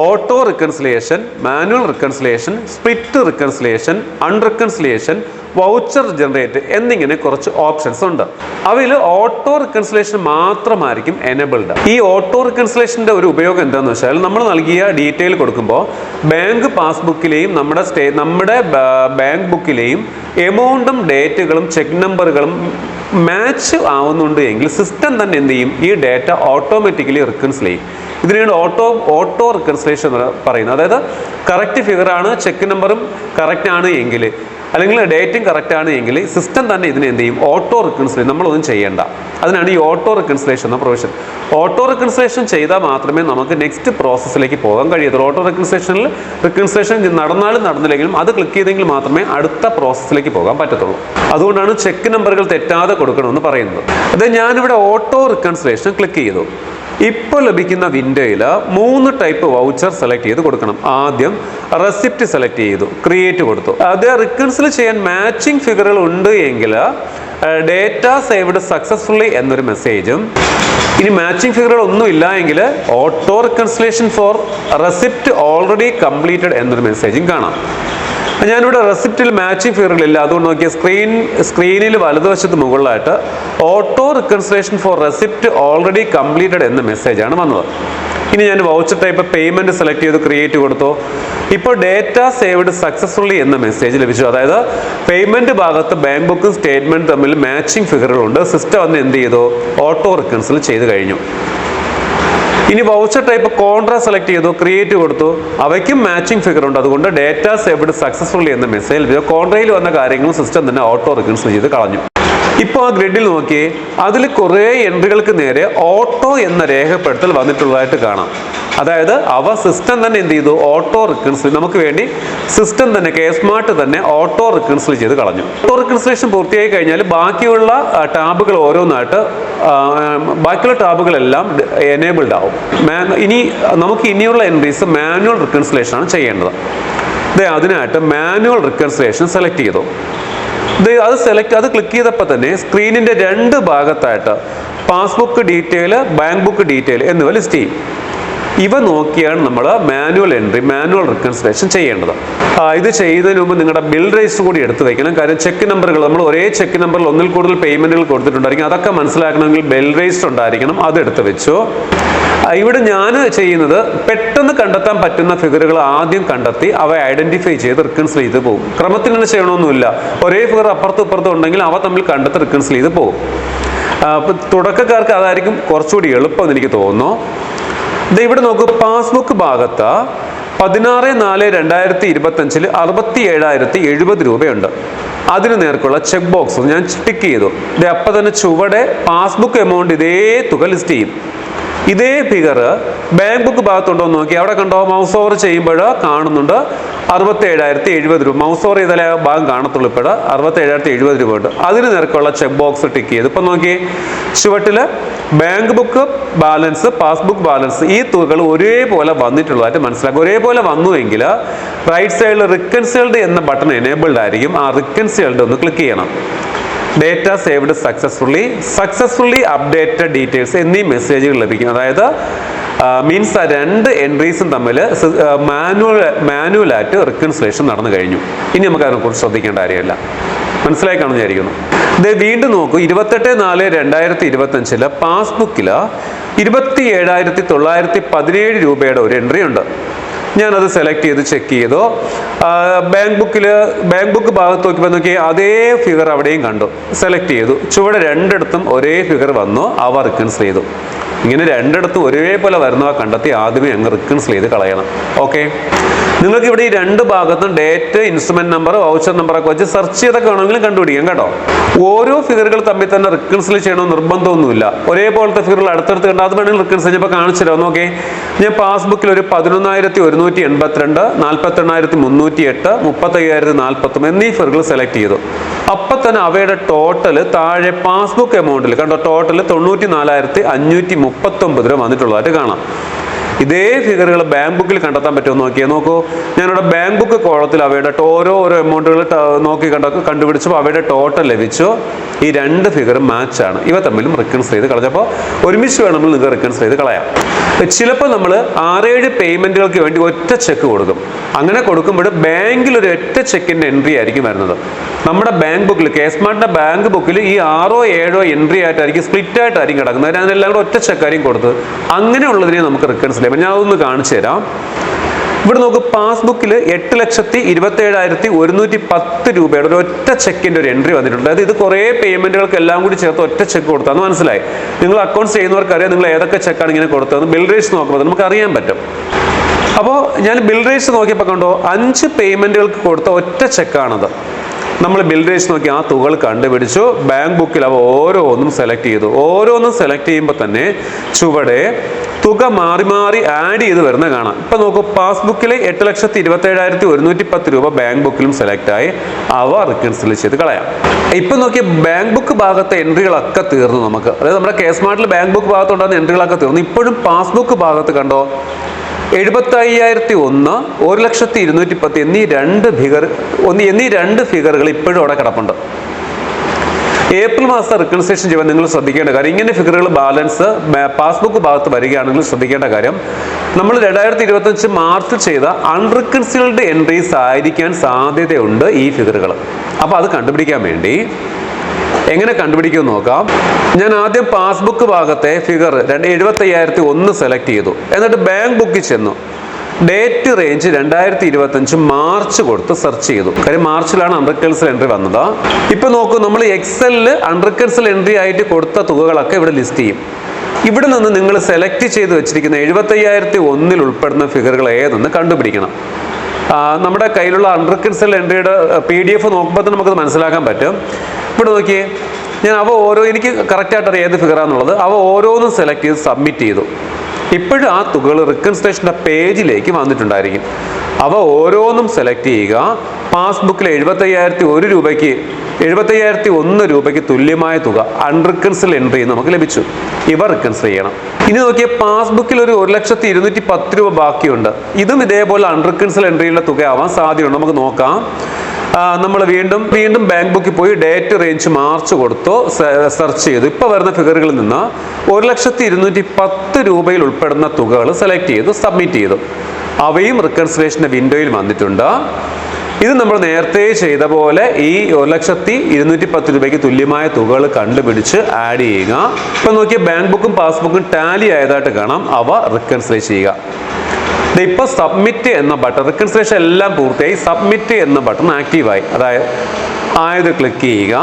S1: auto reconciliation manual reconciliation split reconciliation unreconciliation voucher generate എന്നിങ്ങനെ കുറച്ച് ഓപ്ഷൻസ് ഉണ്ട്. അവയിൽ ഓട്ടോ റിക്കൺസിലേഷൻ മാത്രമായിരിക്കും എനബിൾഡ് ഈ ഓട്ടോ റിക്കൺസിലേഷന്റെ ഒരു ഉപയോഗം എന്താണെന്ന് വെച്ചാൽ നമ്മൾ നൽകിയ ഡീറ്റെയിൽ കൊടുക്കുമ്പോൾ ബാങ്ക് പാസ്ബുക്കിലെയും നമ്മുടെ സ്റ്റേ നമ്മുടെ ബാങ്ക് ബുക്കിലെയും എമൗണ്ടും ഡേറ്റുകളും ചെക്ക് നമ്പറുകളും മാച്ച് ആവുന്നുണ്ട് എങ്കിൽ സിസ്റ്റം തന്നെ എന്ത് ചെയ്യും? ഈ ഡേറ്റ ഓട്ടോമാറ്റിക്കലി റിക്കൺസിൽ ചെയ്യും. ഇതിനാണ് ഓട്ടോ ഓട്ടോ റിക്കൺസിലേഷൻ എന്ന് പറയുന്നത്. അതായത് കറക്റ്റ് ഫിഗറാണ് ചെക്ക് നമ്പറും കറക്റ്റ് ആണ് എങ്കിൽ അല്ലെങ്കിൽ ഡേറ്റും കറക്റ്റ് ആണ് എങ്കിൽ സിസ്റ്റം തന്നെ ഇതിനെ എന്ത് ചെയ്യും? ഓട്ടോ റിക്കൺസിലേഷൻ നമ്മളൊന്നും ചെയ്യേണ്ട. അതിനാണ് ഈ ഓട്ടോ റിക്കൺസിലേഷൻ എന്ന പ്രൊവിഷൻ. ഓട്ടോ റിക്കൺസിലേഷൻ ചെയ്താൽ മാത്രമേ നമുക്ക് നെക്സ്റ്റ് പ്രോസസ്സിലേക്ക് പോകാൻ കഴിയത്തുള്ളൂ. ഓട്ടോ റിക്കൺസിലേഷനിൽ റിക്കൺസിലേഷൻ നടന്നാലും നടന്നില്ലെങ്കിലും അത് ക്ലിക്ക് ചെയ്തെങ്കിൽ മാത്രമേ അടുത്ത പ്രോസസ്സിലേക്ക് പോകാൻ പറ്റത്തുള്ളൂ. അതുകൊണ്ടാണ് ചെക്ക് നമ്പറുകൾ തെറ്റാതെ കൊടുക്കണമെന്ന് പറയുന്നത്. അത് ഞാനിവിടെ ഓട്ടോ റിക്കൺസിലേഷൻ ക്ലിക്ക് ചെയ്തു. ഇപ്പോൾ ലഭിക്കുന്ന വിൻഡോയിൽ മൂന്ന് ടൈപ്പ് വൗച്ചർ സെലക്ട് ചെയ്ത് കൊടുക്കണം. ആദ്യം റെസിപ്റ്റ് സെലക്ട് ചെയ്തു ക്രിയേറ്റ് കൊടുത്തു. അത് റിക്കൺസിൽ ചെയ്യാൻ മാച്ചിങ് ഫിഗറുകൾ ഉണ്ട് എങ്കിൽ ഡേറ്റ സേവ്ഡ് സക്സസ്ഫുള്ളി എന്നൊരു മെസ്സേജും ഇനി മാച്ചിങ് ഫിഗറുകൾ ഒന്നും ഇല്ല എങ്കിൽ auto reconciliation for receipt already completed എന്നൊരു മെസ്സേജും കാണാം. ഞാനിവിടെ റെസിപ്റ്റിൽ മാച്ചിങ് ഫിഗറുകളില്ല അതുകൊണ്ട് നോക്കിയ സ്ക്രീൻ സ്ക്രീനിൽ വലതുവശത്ത് മുകളിലായിട്ട് auto reconciliation for receipt already completed എന്ന മെസ്സേജാണ് വന്നത്. ഇനി ഞാൻ വൗച്ചർ ടൈപ്പ് പേയ്മെന്റ് സെലക്ട് ചെയ്ത് ക്രിയേറ്റ് കൊടുത്തു. ഇപ്പോൾ ഡേറ്റ സേവ്ഡ് സക്സസ്ഫുള്ളി എന്ന മെസ്സേജ് ലഭിച്ചു. അതായത് പേയ്മെന്റ് ഭാഗത്ത് ബാങ്ക് ബുക്കും സ്റ്റേറ്റ്മെന്റ് തമ്മിൽ മാച്ചിങ് ഫിഗറുകളുണ്ട് സിസ്റ്റം അന്ന് എന്ത് ചെയ്തു? ഓട്ടോ റിക്കൺസിൽ ചെയ്ത് കഴിഞ്ഞു. ഇനി വൗച്ചർ ടൈപ്പ് കോൺട്രാ സെലക്ട് ചെയ്തു ക്രിയേറ്റ് കൊടുത്തു. അവയ്ക്കും മാച്ചിങ് ഫിഗർ ഉണ്ട്. അതുകൊണ്ട് ഡേറ്റ സേവ്ഡ് സക്സസ്ഫുള്ളി എന്ന മെസ്സേജ് കോൺട്രയിൽ വന്ന കാര്യങ്ങളും സിസ്റ്റം തന്നെ ഓട്ടോ റിക്കൺസ് ചെയ്ത് കളഞ്ഞു. ഇപ്പോൾ ആ ഗ്രിഡിൽ നോക്കിയേ അതിൽ കുറേ എൻട്രികൾക്ക് നേരെ ഓട്ടോ എന്ന രേഖപ്പെടുത്തൽ വന്നിട്ടുള്ളതായിട്ട് കാണാം. അതായത് അവ സിസ്റ്റം തന്നെ എന്ത് ചെയ്തു? ഓട്ടോ റിക്കൺസിൽ നമുക്ക് വേണ്ടി സിസ്റ്റം തന്നെ കെ സ്മാർട്ട് തന്നെ ഓട്ടോ റിക്കൺസിൽ ചെയ്ത് കളഞ്ഞു. ഓട്ടോ റിക്കൺസിലേഷൻ പൂർത്തിയായി കഴിഞ്ഞാൽ ബാക്കിയുള്ള ടാബുകൾ ഓരോന്നായിട്ട് ബാക്കിയുള്ള ടാബുകളെല്ലാം എനേബിൾഡ് ആവും. ഇനി നമുക്ക് ഇനിയുള്ള എൻട്രീസ് മാനുവൽ റിക്കൺസിലേഷൻ ആണ് ചെയ്യേണ്ടത്. അതിനായിട്ട് മാനുവൽ റിക്കൺസിലേഷൻ സെലക്ട് ചെയ്തു. അത് സെലക്ട് അത് ക്ലിക്ക് ചെയ്തപ്പോൾ തന്നെ സ്ക്രീനിന്റെ രണ്ട് ഭാഗത്തായിട്ട് passbook detail bank book detail എന്നിവ ലിസ്റ്റ് ചെയ്യും. ഇവ നോക്കിയാണ് നമ്മൾ മാനുവൽ എൻട്രി മാനുവൽ റിക്കൺസിലേഷൻ ചെയ്യേണ്ടത്. ഇത് ചെയ്യുന്നതിന് മുമ്പ് നിങ്ങളുടെ ബിൽ രജിസ്റ്റർ കൂടി എടുത്തു വെക്കണം. കാരണം ചെക്ക് നമ്പറുകൾ നമ്മൾ ഒരേ ചെക്ക് നമ്പറിൽ ഒന്നിൽ കൂടുതൽ പേയ്മെന്റുകൾ കൊടുത്തിട്ടുണ്ടായിരിക്കും. അതൊക്കെ മനസ്സിലാക്കണമെങ്കിൽ ബിൽ രജിസ്റ്റർ ഉണ്ടായിരിക്കണം. അത് എടുത്തു വെച്ചു. ഇവിടെ ഞാൻ ചെയ്യുന്നത് പെട്ടെന്ന് കണ്ടെത്താൻ പറ്റുന്ന ഫിഗറുകൾ ആദ്യം കണ്ടെത്തി അവ ഐഡന്റിഫൈ ചെയ്ത് റിക്കൺസിൽ ചെയ്ത് പോകും. ക്രമത്തിൽ തന്നെ ചെയ്യണമെന്നില്ല ഒരേ ഫിഗർ അപ്പുറത്തും ഇപ്പുറത്തും ഉണ്ടെങ്കിൽ അവ തമ്മിൽ കണ്ടെത്തി റിക്കൺസിൽ ചെയ്ത് പോകും. തുടക്കക്കാർക്ക് അതായിരിക്കും കുറച്ചുകൂടി എളുപ്പം എനിക്ക് തോന്നുന്നു. ഇവിടെ നോക്കൂ പാസ്ബുക്ക് ഭാഗത്ത് പതിനാറ് നാല് രണ്ടായിരത്തി ഇരുപത്തഞ്ചിൽ അറുപത്തി ഏഴായിരത്തി എഴുപത് രൂപയുണ്ട്. അതിന് നേർക്കുള്ള ചെക്ക് ബോക്സ് ഞാൻ ടിക്ക് ചെയ്തു. അപ്പം തന്നെ ചുവടെ പാസ്ബുക്ക് എമൗണ്ട് ഇതേ തുക ലിസ്റ്റ് ചെയ്യും. ഇതേ ഫിഗർ ബാങ്ക് ബുക്ക് ഭാഗത്തുണ്ടോ എന്ന് നോക്കി. അവിടെ കണ്ടോ മൗസ് ഓവർ ചെയ്യുമ്പോൾ കാണുന്നുണ്ട്. അറുപത്തി ഏഴായിരത്തി എഴുപത് രൂപ. മൗസ് ഓവർ ചെയ്താലേ ആ ഭാഗം കാണത്തുള്ളൂ ഇപ്പോൾ. അറുപത്തി ഏഴായിരത്തി എഴുപത് രൂപ ഉണ്ട്. അതിന് നിരക്കുള്ള ചെക്ക് ബോക്സ് ടിക്ക് ചെയ്ത്. ഇപ്പം നോക്കി. ചുവട്ടിൽ bank book balance passbook balance ഈ തുകകൾ ഒരേപോലെ വന്നിട്ടുള്ളതായിട്ട് മനസ്സിലാക്കും. ഒരേപോലെ വന്നുവെങ്കിൽ റൈറ്റ് സൈഡിൽ റിക്കൻസേൾഡ് എന്ന ബട്ടൺ എനേബിൾഡ് ആയിരിക്കും. ആ റിക്കൻസേൾഡ് ഒന്ന് ക്ലിക്ക് ചെയ്യണം. Data saved successfully successfully updated details എന്നീ മെസ്സേജുകൾ ലഭിക്കും അതായത് മീൻസ് ആ രണ്ട് എൻട്രീസും തമ്മിൽ മാനുവൽ മാനുവലായിട്ട് റിക്കൺസിലേഷൻ നടന്നു കഴിഞ്ഞു. ഇനി നമുക്ക് അതിനെക്കുറിച്ച് ശ്രദ്ധിക്കേണ്ട കാര്യമില്ല. മനസ്സിലായി കാണുമെന്ന് വിചാരിക്കുന്നു ഇത് വീണ്ടും നോക്കൂ. ഇരുപത്തെട്ട് നാല് രണ്ടായിരത്തി ഇരുപത്തഞ്ചിൽ പാസ്ബുക്കിൽ ഇരുപത്തി ഏഴായിരത്തി തൊള്ളായിരത്തി പതിനേഴ് രൂപയുടെ ഒരു എൻട്രി ഉണ്ട്. ഞാനത് സെലക്ട് ചെയ്ത് ചെക്ക് ചെയ്തു. ബാങ്ക് ബുക്കിൽ ബാങ്ക് ബുക്ക് ഭാഗത്ത് നോക്കിയപ്പോൾ നോക്കി അതേ ഫിഗർ അവിടെയും കണ്ടു. സെലക്ട് ചെയ്തു. ചുവടെ രണ്ടിടത്തും ഒരേ ഫിഗർ വന്നു. അവർ റിക്കൺസ് ചെയ്തു. ഇങ്ങനെ രണ്ടിടത്ത് ഒരേപോലെ വരുന്നവ കണ്ടെത്തി ആദ്യമേ അങ്ങ് റിക്കൺസിൽ ചെയ്ത് കളയണം. ഓക്കെ നിങ്ങൾക്ക് ഇവിടെ ഈ രണ്ട് ഭാഗത്തും date instrument number voucher number ഒക്കെ വെച്ച് സെർച്ച് ചെയ്തൊക്കെ വേണമെങ്കിലും കണ്ടുപിടിക്കാം കേട്ടോ. ഓരോ ഫിഗറുകൾ തമ്മിൽ തന്നെ റിക്കൺസിൽ ചെയ്യണമെന്ന് നിർബന്ധമൊന്നുമില്ല. ഒരേപോലത്തെ ഫിഗറുകൾ അടുത്തടുത്ത് കണ്ടാൽ അത് വേണമെങ്കിൽ റിക്കൺസ് ഇപ്പോൾ കാണിച്ചു തരാം. നോക്കേ. ഞാൻ പാസ്ബുക്കിൽ ഒരു പതിനൊന്നായിരത്തി ഒരുന്നൂറ്റി എൺപത്തിരണ്ട് നാൽപ്പത്തെണ്ണായിരത്തി മുന്നൂറ്റി എട്ട് മുപ്പത്തയ്യായിരത്തി നാൽപ്പത്തൊമ്പത് എന്നീ ഫിഗറുകൾ സെലക്ട് ചെയ്തു. അപ്പൊ തന്നെ അവയുടെ ടോട്ടൽ താഴെ പാസ്ബുക്ക് എമൗണ്ടിൽ കണ്ടോ? ടോട്ടൽ തൊണ്ണൂറ്റി നാലായിരത്തി അഞ്ഞൂറ്റി മുപ്പത്തൊമ്പത് രൂപ വന്നിട്ടുള്ളതായിട്ട് കാണാം. ഇതേ ഫിഗറുകൾ ബാങ്ക് ബുക്കിൽ കണ്ടെത്താൻ പറ്റുമോ നോക്കിയേ. നോക്കൂ ഞാനിവിടെ ബാങ്ക് ബുക്ക് കോളത്തിൽ അവയുടെ ഓരോ ഓരോ എമൗണ്ടുകൾ നോക്കി കണ്ട കണ്ടുപിടിച്ചപ്പോൾ അവയുടെ ടോട്ടൽ ലഭിച്ചു. ഈ രണ്ട് ഫിഗറും മാച്ചാണ് ഇവ തമ്മിലും റിക്കൺസ് ചെയ്ത് കളഞ്ഞപ്പോൾ ഒരുമിച്ച് വേണമെങ്കിൽ നിങ്ങൾക്ക് റിക്കൺസ് ചെയ്ത് കളയാം ചിലപ്പോൾ നമ്മൾ ആറേഴ് പേയ്മെന്റുകൾക്ക് വേണ്ടി ഒറ്റ ചെക്ക് കൊടുക്കും. അങ്ങനെ കൊടുക്കുമ്പോൾ ബാങ്കിൽ ഒരു ഒറ്റ ചെക്കിന്റെ എൻട്രി ആയിരിക്കും വരുന്നത്. നമ്മുടെ ബാങ്ക് ബുക്കിൽ കെ സ്മാർട്ടിന്റെ ബാങ്ക് ബുക്കിൽ ഈ ആറോ ഏഴോ എൻട്രി ആയിട്ടായിരിക്കും സ്പ്ലിറ്റ് ആയിട്ടായിരിക്കും കിടക്കുന്നത്. അതിനെല്ലാം കൂടെ ഒറ്റ ചെക്കായിരിക്കും കൊടുത്തത്. അങ്ങനെയുള്ളതിനെ നമുക്ക് റിക്കൺസ് ചെയ്യാം ഞാൻ അതൊന്ന് കാണിച്ചു തരാം. ഇവിടെ നോക്ക് പാസ്ബുക്കിൽ എട്ട് ലക്ഷത്തി ഇരുപത്തി ഏഴായിരത്തി ഒരുന്നൂറ്റി പത്ത് രൂപയുടെ ഒരു ഒറ്റ ചെക്കിന്റെ ഒരു എൻട്രി വന്നിട്ടുണ്ട്. അതായത് ഇത് കുറേ പേയ്മെന്റുകൾക്ക് എല്ലാം കൂടി ചേർത്ത് ഒറ്റ ചെക്ക് കൊടുത്താന്ന് മനസ്സിലായി? നിങ്ങൾ അക്കൗണ്ട്സ് ചെയ്യുന്നവർക്കറിയാം നിങ്ങൾ ഏതൊക്കെ ചെക്കാണ് ഇങ്ങനെ കൊടുത്തതെന്ന്. ബിൽ റേറ്റ്സ് നോക്കുമ്പോൾ നമുക്ക് അറിയാൻ പറ്റും. അപ്പോൾ ഞാൻ ബിൽ റേറ്റ്സ് നോക്കിയപ്പോൾ കണ്ടോ അഞ്ച് പേയ്മെന്റുകൾക്ക് കൊടുത്ത ഒറ്റ ചെക്കാണത്. നമ്മൾ ബിൽ റേറ്റ് നോക്കി ആ തുകകൾ കണ്ടുപിടിച്ചു. ബാങ്ക് ബുക്കിൽ അവ ഓരോന്നും സെലക്ട് ചെയ്തു. ഓരോന്നും സെലക്ട് ചെയ്യുമ്പോൾ തന്നെ ചുവടെ തുക മാറി മാറി ആഡ് ചെയ്ത് വരുന്ന കാണാം. ഇപ്പൊ നോക്കൂ പാസ്ബുക്കിലെ എട്ട് ലക്ഷത്തി ഇരുപത്തി ഏഴായിരത്തി ഒരുന്നൂറ്റി പത്ത് രൂപ ബാങ്ക് ബുക്കിലും സെലക്ട് ആയി. അവ റിക്കൺസിൽ ചെയ്ത് കളയാം. ഇപ്പൊ നോക്കിയ ബാങ്ക് ബുക്ക് ഭാഗത്തെ എൻട്രികളൊക്കെ തീർന്നു നമുക്ക്. അതായത് നമ്മുടെ കേസ് മാർട്ടിൽ ബാങ്ക് ബുക്ക് ഭാഗത്തുണ്ടാകുന്ന എൻട്രികളൊക്കെ തീർന്നു. ഇപ്പോഴും പാസ്ബുക്ക് ഭാഗത്ത് കണ്ടോ? എഴുപത്തി അയ്യായിരത്തി ഒന്ന് ഒരു ലക്ഷത്തി ഇരുന്നൂറ്റി പത്ത് എന്നീ രണ്ട് ഫിഗർ ഒന്ന് എന്നീ രണ്ട് ഫിഗറുകൾ ഇപ്പോഴും അവിടെ കിടപ്പുണ്ട്. ഏപ്രിൽ മാസത്തെ റിക്കൺസേഷൻ ചെയ്യുമ്പോൾ നിങ്ങൾ ശ്രദ്ധിക്കേണ്ട കാര്യം ഇങ്ങനെ ഫിഗറുകൾ ബാലൻസ് പാസ്ബുക്ക് ഭാഗത്ത് വരികയാണെങ്കിൽ ശ്രദ്ധിക്കേണ്ട കാര്യം നമ്മൾ രണ്ടായിരത്തി ഇരുപത്തഞ്ച് മാർച്ചിൽ ചെയ്ത അൺറിക്കൺസിൽഡ് എൻട്രീസ് ആയിരിക്കാൻ സാധ്യതയുണ്ട് ഈ ഫിഗറുകൾ അപ്പോൾ അത് കണ്ടുപിടിക്കാൻ വേണ്ടി എങ്ങനെ കണ്ടുപിടിക്കുമെന്ന് നോക്കാം. ഞാൻ ആദ്യം പാസ്ബുക്ക് ഭാഗത്തെ ഫിഗർ രണ്ട് എഴുപത്തി അയ്യായിരത്തി ഒന്ന് സെലക്ട് ചെയ്തു. എന്നിട്ട് ബാങ്ക് ബുക്കിൽ ചെന്നു. ഡേറ്റ് റേഞ്ച് രണ്ടായിരത്തി ഇരുപത്തഞ്ച് മാർച്ച് കൊടുത്ത് സെർച്ച് ചെയ്തു. കാര്യം മാർച്ചിലാണ് അണ്ടർകൺസൽ എൻട്രി വന്നത്. ഇപ്പൊ നോക്കൂ നമ്മൾ എക്സലിൽ അണ്ടർകൺസൽ എൻട്രി ആയിട്ട് കൊടുത്ത തുകകളൊക്കെ ഇവിടെ ലിസ്റ്റ് ചെയ്യും. ഇവിടെ നിന്ന് നിങ്ങൾ സെലക്ട് ചെയ്ത് വെച്ചിരിക്കുന്ന എഴുപത്തയ്യായിരത്തി ഒന്നിൽ ഉൾപ്പെടുന്ന ഫിഗറുകൾ ഏതെന്ന് കണ്ടുപിടിക്കണം. നമ്മുടെ കയ്യിലുള്ള അണ്ടർകൺസൽ എൻട്രിയുടെ പി ഡി എഫ് നോക്കുമ്പോൾ തന്നെ നമുക്കത് മനസ്സിലാക്കാൻ പറ്റും. ഇവിടെ നോക്കിയേ ഞാൻ അവ ഓരോ എനിക്ക് കറക്റ്റായിട്ട് അറിയാം ഏത് ഫിഗറാന്നുള്ളത് അവ ഓരോന്നും സെലക്ട് ചെയ്ത് സബ്മിറ്റ് ചെയ്തു. ഇപ്പോഴും ആ തുകകൾ റിക്കൺസ്ട്രേഷന്റെ പേജിലേക്ക് വന്നിട്ടുണ്ടായിരിക്കും. അവ ഓരോന്നും സെലക്ട് ചെയ്യുക. പാസ്ബുക്കിൽ എഴുപത്തയ്യായിരത്തി ഒരു രൂപയ്ക്ക് എഴുപത്തയ്യായിരത്തി ഒന്ന് രൂപയ്ക്ക് തുല്യമായ തുക അൺറിക്കൺസിൽ എൻട്രി നമുക്ക് ലഭിച്ചു. ഇവ റിക്കൺസിൽ ചെയ്യണം. ഇനി നോക്കിയ പാസ്ബുക്കിൽ ഒരു ഒരു ലക്ഷത്തി ഇരുന്നൂറ്റി പത്ത് രൂപ ബാക്കിയുണ്ട്. ഇതും ഇതേപോലെ അൺറിക്കൺസിൽ എൻട്രിയുള്ള തുക ആവാൻ സാധ്യതയുണ്ട്. നമുക്ക് നോക്കാം. നമ്മൾ വീണ്ടും വീണ്ടും ബാങ്ക് ബുക്കിൽ പോയി ഡേറ്റ് റേഞ്ച് മാർച്ച് കൊടുത്തു സെർച്ച് ചെയ്തു. ഇപ്പോൾ വരുന്ന ഫിഗറുകളിൽ നിന്ന് ഒരു ലക്ഷത്തി ഇരുന്നൂറ്റി പത്ത് രൂപയിൽ ഉൾപ്പെടുന്ന തുകകൾ സെലക്ട് ചെയ്തു സബ്മിറ്റ് ചെയ്തു. അവയും റിക്കൺസിലേഷന്റെ വിൻഡോയിൽ വന്നിട്ടുണ്ട്. ഇത് നമ്മൾ നേരത്തെ ചെയ്ത പോലെ ഈ ഒരു ലക്ഷത്തി ഇരുന്നൂറ്റി പത്ത് രൂപയ്ക്ക് തുല്യമായ തുകകൾ കണ്ടുപിടിച്ച് ആഡ് ചെയ്യുക. ഇപ്പം നോക്കിയ ബാങ്ക് ബുക്കും പാസ്ബുക്കും ടാലി ആയതായിട്ട് കാണാം. അവ റിക്കൺസിലേറ്റ് ചെയ്യുക. ഇപ്പോൾ സബ്മിറ്റ് എന്ന ബട്ടൺ റിക്കൺസിലേഷൻ എല്ലാം പൂർത്തിയായി സബ്മിറ്റ് എന്ന ബട്ടൺ ആക്റ്റീവായി അതായത് ആയത് ക്ലിക്ക് ചെയ്യുക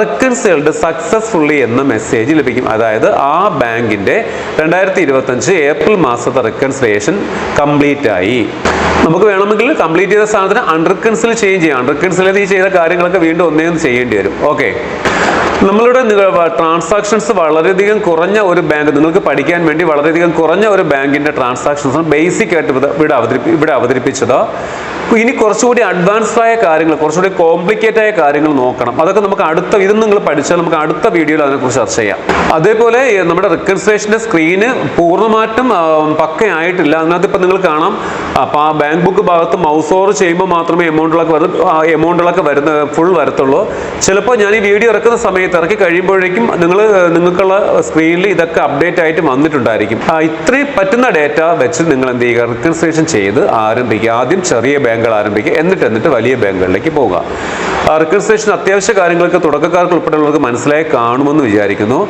S1: റിക്കൺസിൽഡ് സക്സസ്ഫുള്ളി എന്ന മെസ്സേജ് ലഭിക്കും. അതായത് ആ ബാങ്കിന്റെ രണ്ടായിരത്തി ഇരുപത്തഞ്ച് ഏപ്രിൽ മാസത്തെ റിക്കൺസിലേഷൻ കംപ്ലീറ്റ് ആയി. നമുക്ക് വേണമെങ്കിൽ കംപ്ലീറ്റ് ചെയ്ത സാധനം അൺറിക്കൺസിൽ ചേഞ്ച് ചെയ്യാം. അൺറിക്കൺസിൽ ഈ ചെയ്ത കാര്യങ്ങളൊക്കെ വീണ്ടും ഒന്നേ ഒന്ന് ചെയ്യേണ്ടി വരും. ഓക്കെ നമ്മളുടെ ട്രാൻസാക്ഷൻസ് വളരെയധികം കുറഞ്ഞ ഒരു ബാങ്ക് നിങ്ങൾക്ക് പഠിക്കാൻ വേണ്ടി വളരെയധികം കുറഞ്ഞ ഒരു ബാങ്കിന്റെ ട്രാൻസാക്ഷൻസ് ബേസിക് ആയിട്ട് ഇവിടെ അവതരിപ്പി ഇവിടെ അവതരിപ്പിച്ചത്. ഇനി കുറച്ചുകൂടി അഡ്വാൻസ്ഡ് ആയ കാര്യങ്ങൾ കുറച്ചുകൂടി കോംപ്ലിക്കേറ്റ് ആയ കാര്യങ്ങൾ നോക്കണം. അതൊക്കെ നമുക്ക് അടുത്ത ഇതിൽ നിങ്ങൾ പഠിച്ചാൽ നമുക്ക് അടുത്ത വീഡിയോയിൽ അതിനെക്കുറിച്ച് ചർച്ച ചെയ്യാം. അതേപോലെ നമ്മുടെ റിക്കൺസിലേഷന്റെ സ്ക്രീന് പൂർണമായിട്ടും പക്കയായിട്ടില്ല. അതിനകത്ത് ഇപ്പം നിങ്ങൾ കാണാം അപ്പോൾ ആ ബാങ്ക് ബുക്ക് ഭാഗത്ത് മൗസ് ഓവർ ചെയ്യുമ്പോൾ മാത്രമേ എമൗണ്ടുകളൊക്കെ വരുന്ന എമൗണ്ടുകളൊക്കെ വരുന്ന ഫുൾ വരത്തുള്ളൂ. ചിലപ്പോൾ ഞാൻ ഈ വീഡിയോ ഇറക്കുന്ന സമയത്ത് ഇറക്കി കഴിയുമ്പോഴേക്കും നിങ്ങൾ നിങ്ങൾക്കുള്ള സ്ക്രീനിൽ ഇതൊക്കെ അപ്ഡേറ്റ് ആയിട്ട് വന്നിട്ടുണ്ടായിരിക്കും. ഇത്രയും പറ്റുന്ന ഡേറ്റ വെച്ച് നിങ്ങൾ എന്ത് ചെയ്യുക? റിക്കൺസിലേഷൻ ചെയ്ത് ആരംഭിക്കുക. ആദ്യം ചെറിയ ബാങ്കുകൾ ആരംഭിക്കുക. എന്നിട്ട് എന്നിട്ട് വലിയ ബാങ്കുകളിലേക്ക് പോവുക. റിക്രിസ്ട്രേഷൻ അത്യാവശ്യ കാര്യങ്ങൾക്ക് തുടക്കക്കാർക്ക് ഉൾപ്പെടെയുള്ളവർക്ക് മനസ്സിലായി കാണുമെന്ന് വിചാരിക്കുന്നു.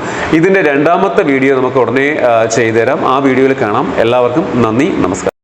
S1: ഇതിന്റെ രണ്ടാമത്തെ വീഡിയോ നമുക്ക് ഉടനെ ചെയ്തുതരാം. ആ വീഡിയോയിൽ കാണാം. എല്ലാവർക്കും നന്ദി നമസ്കാരം.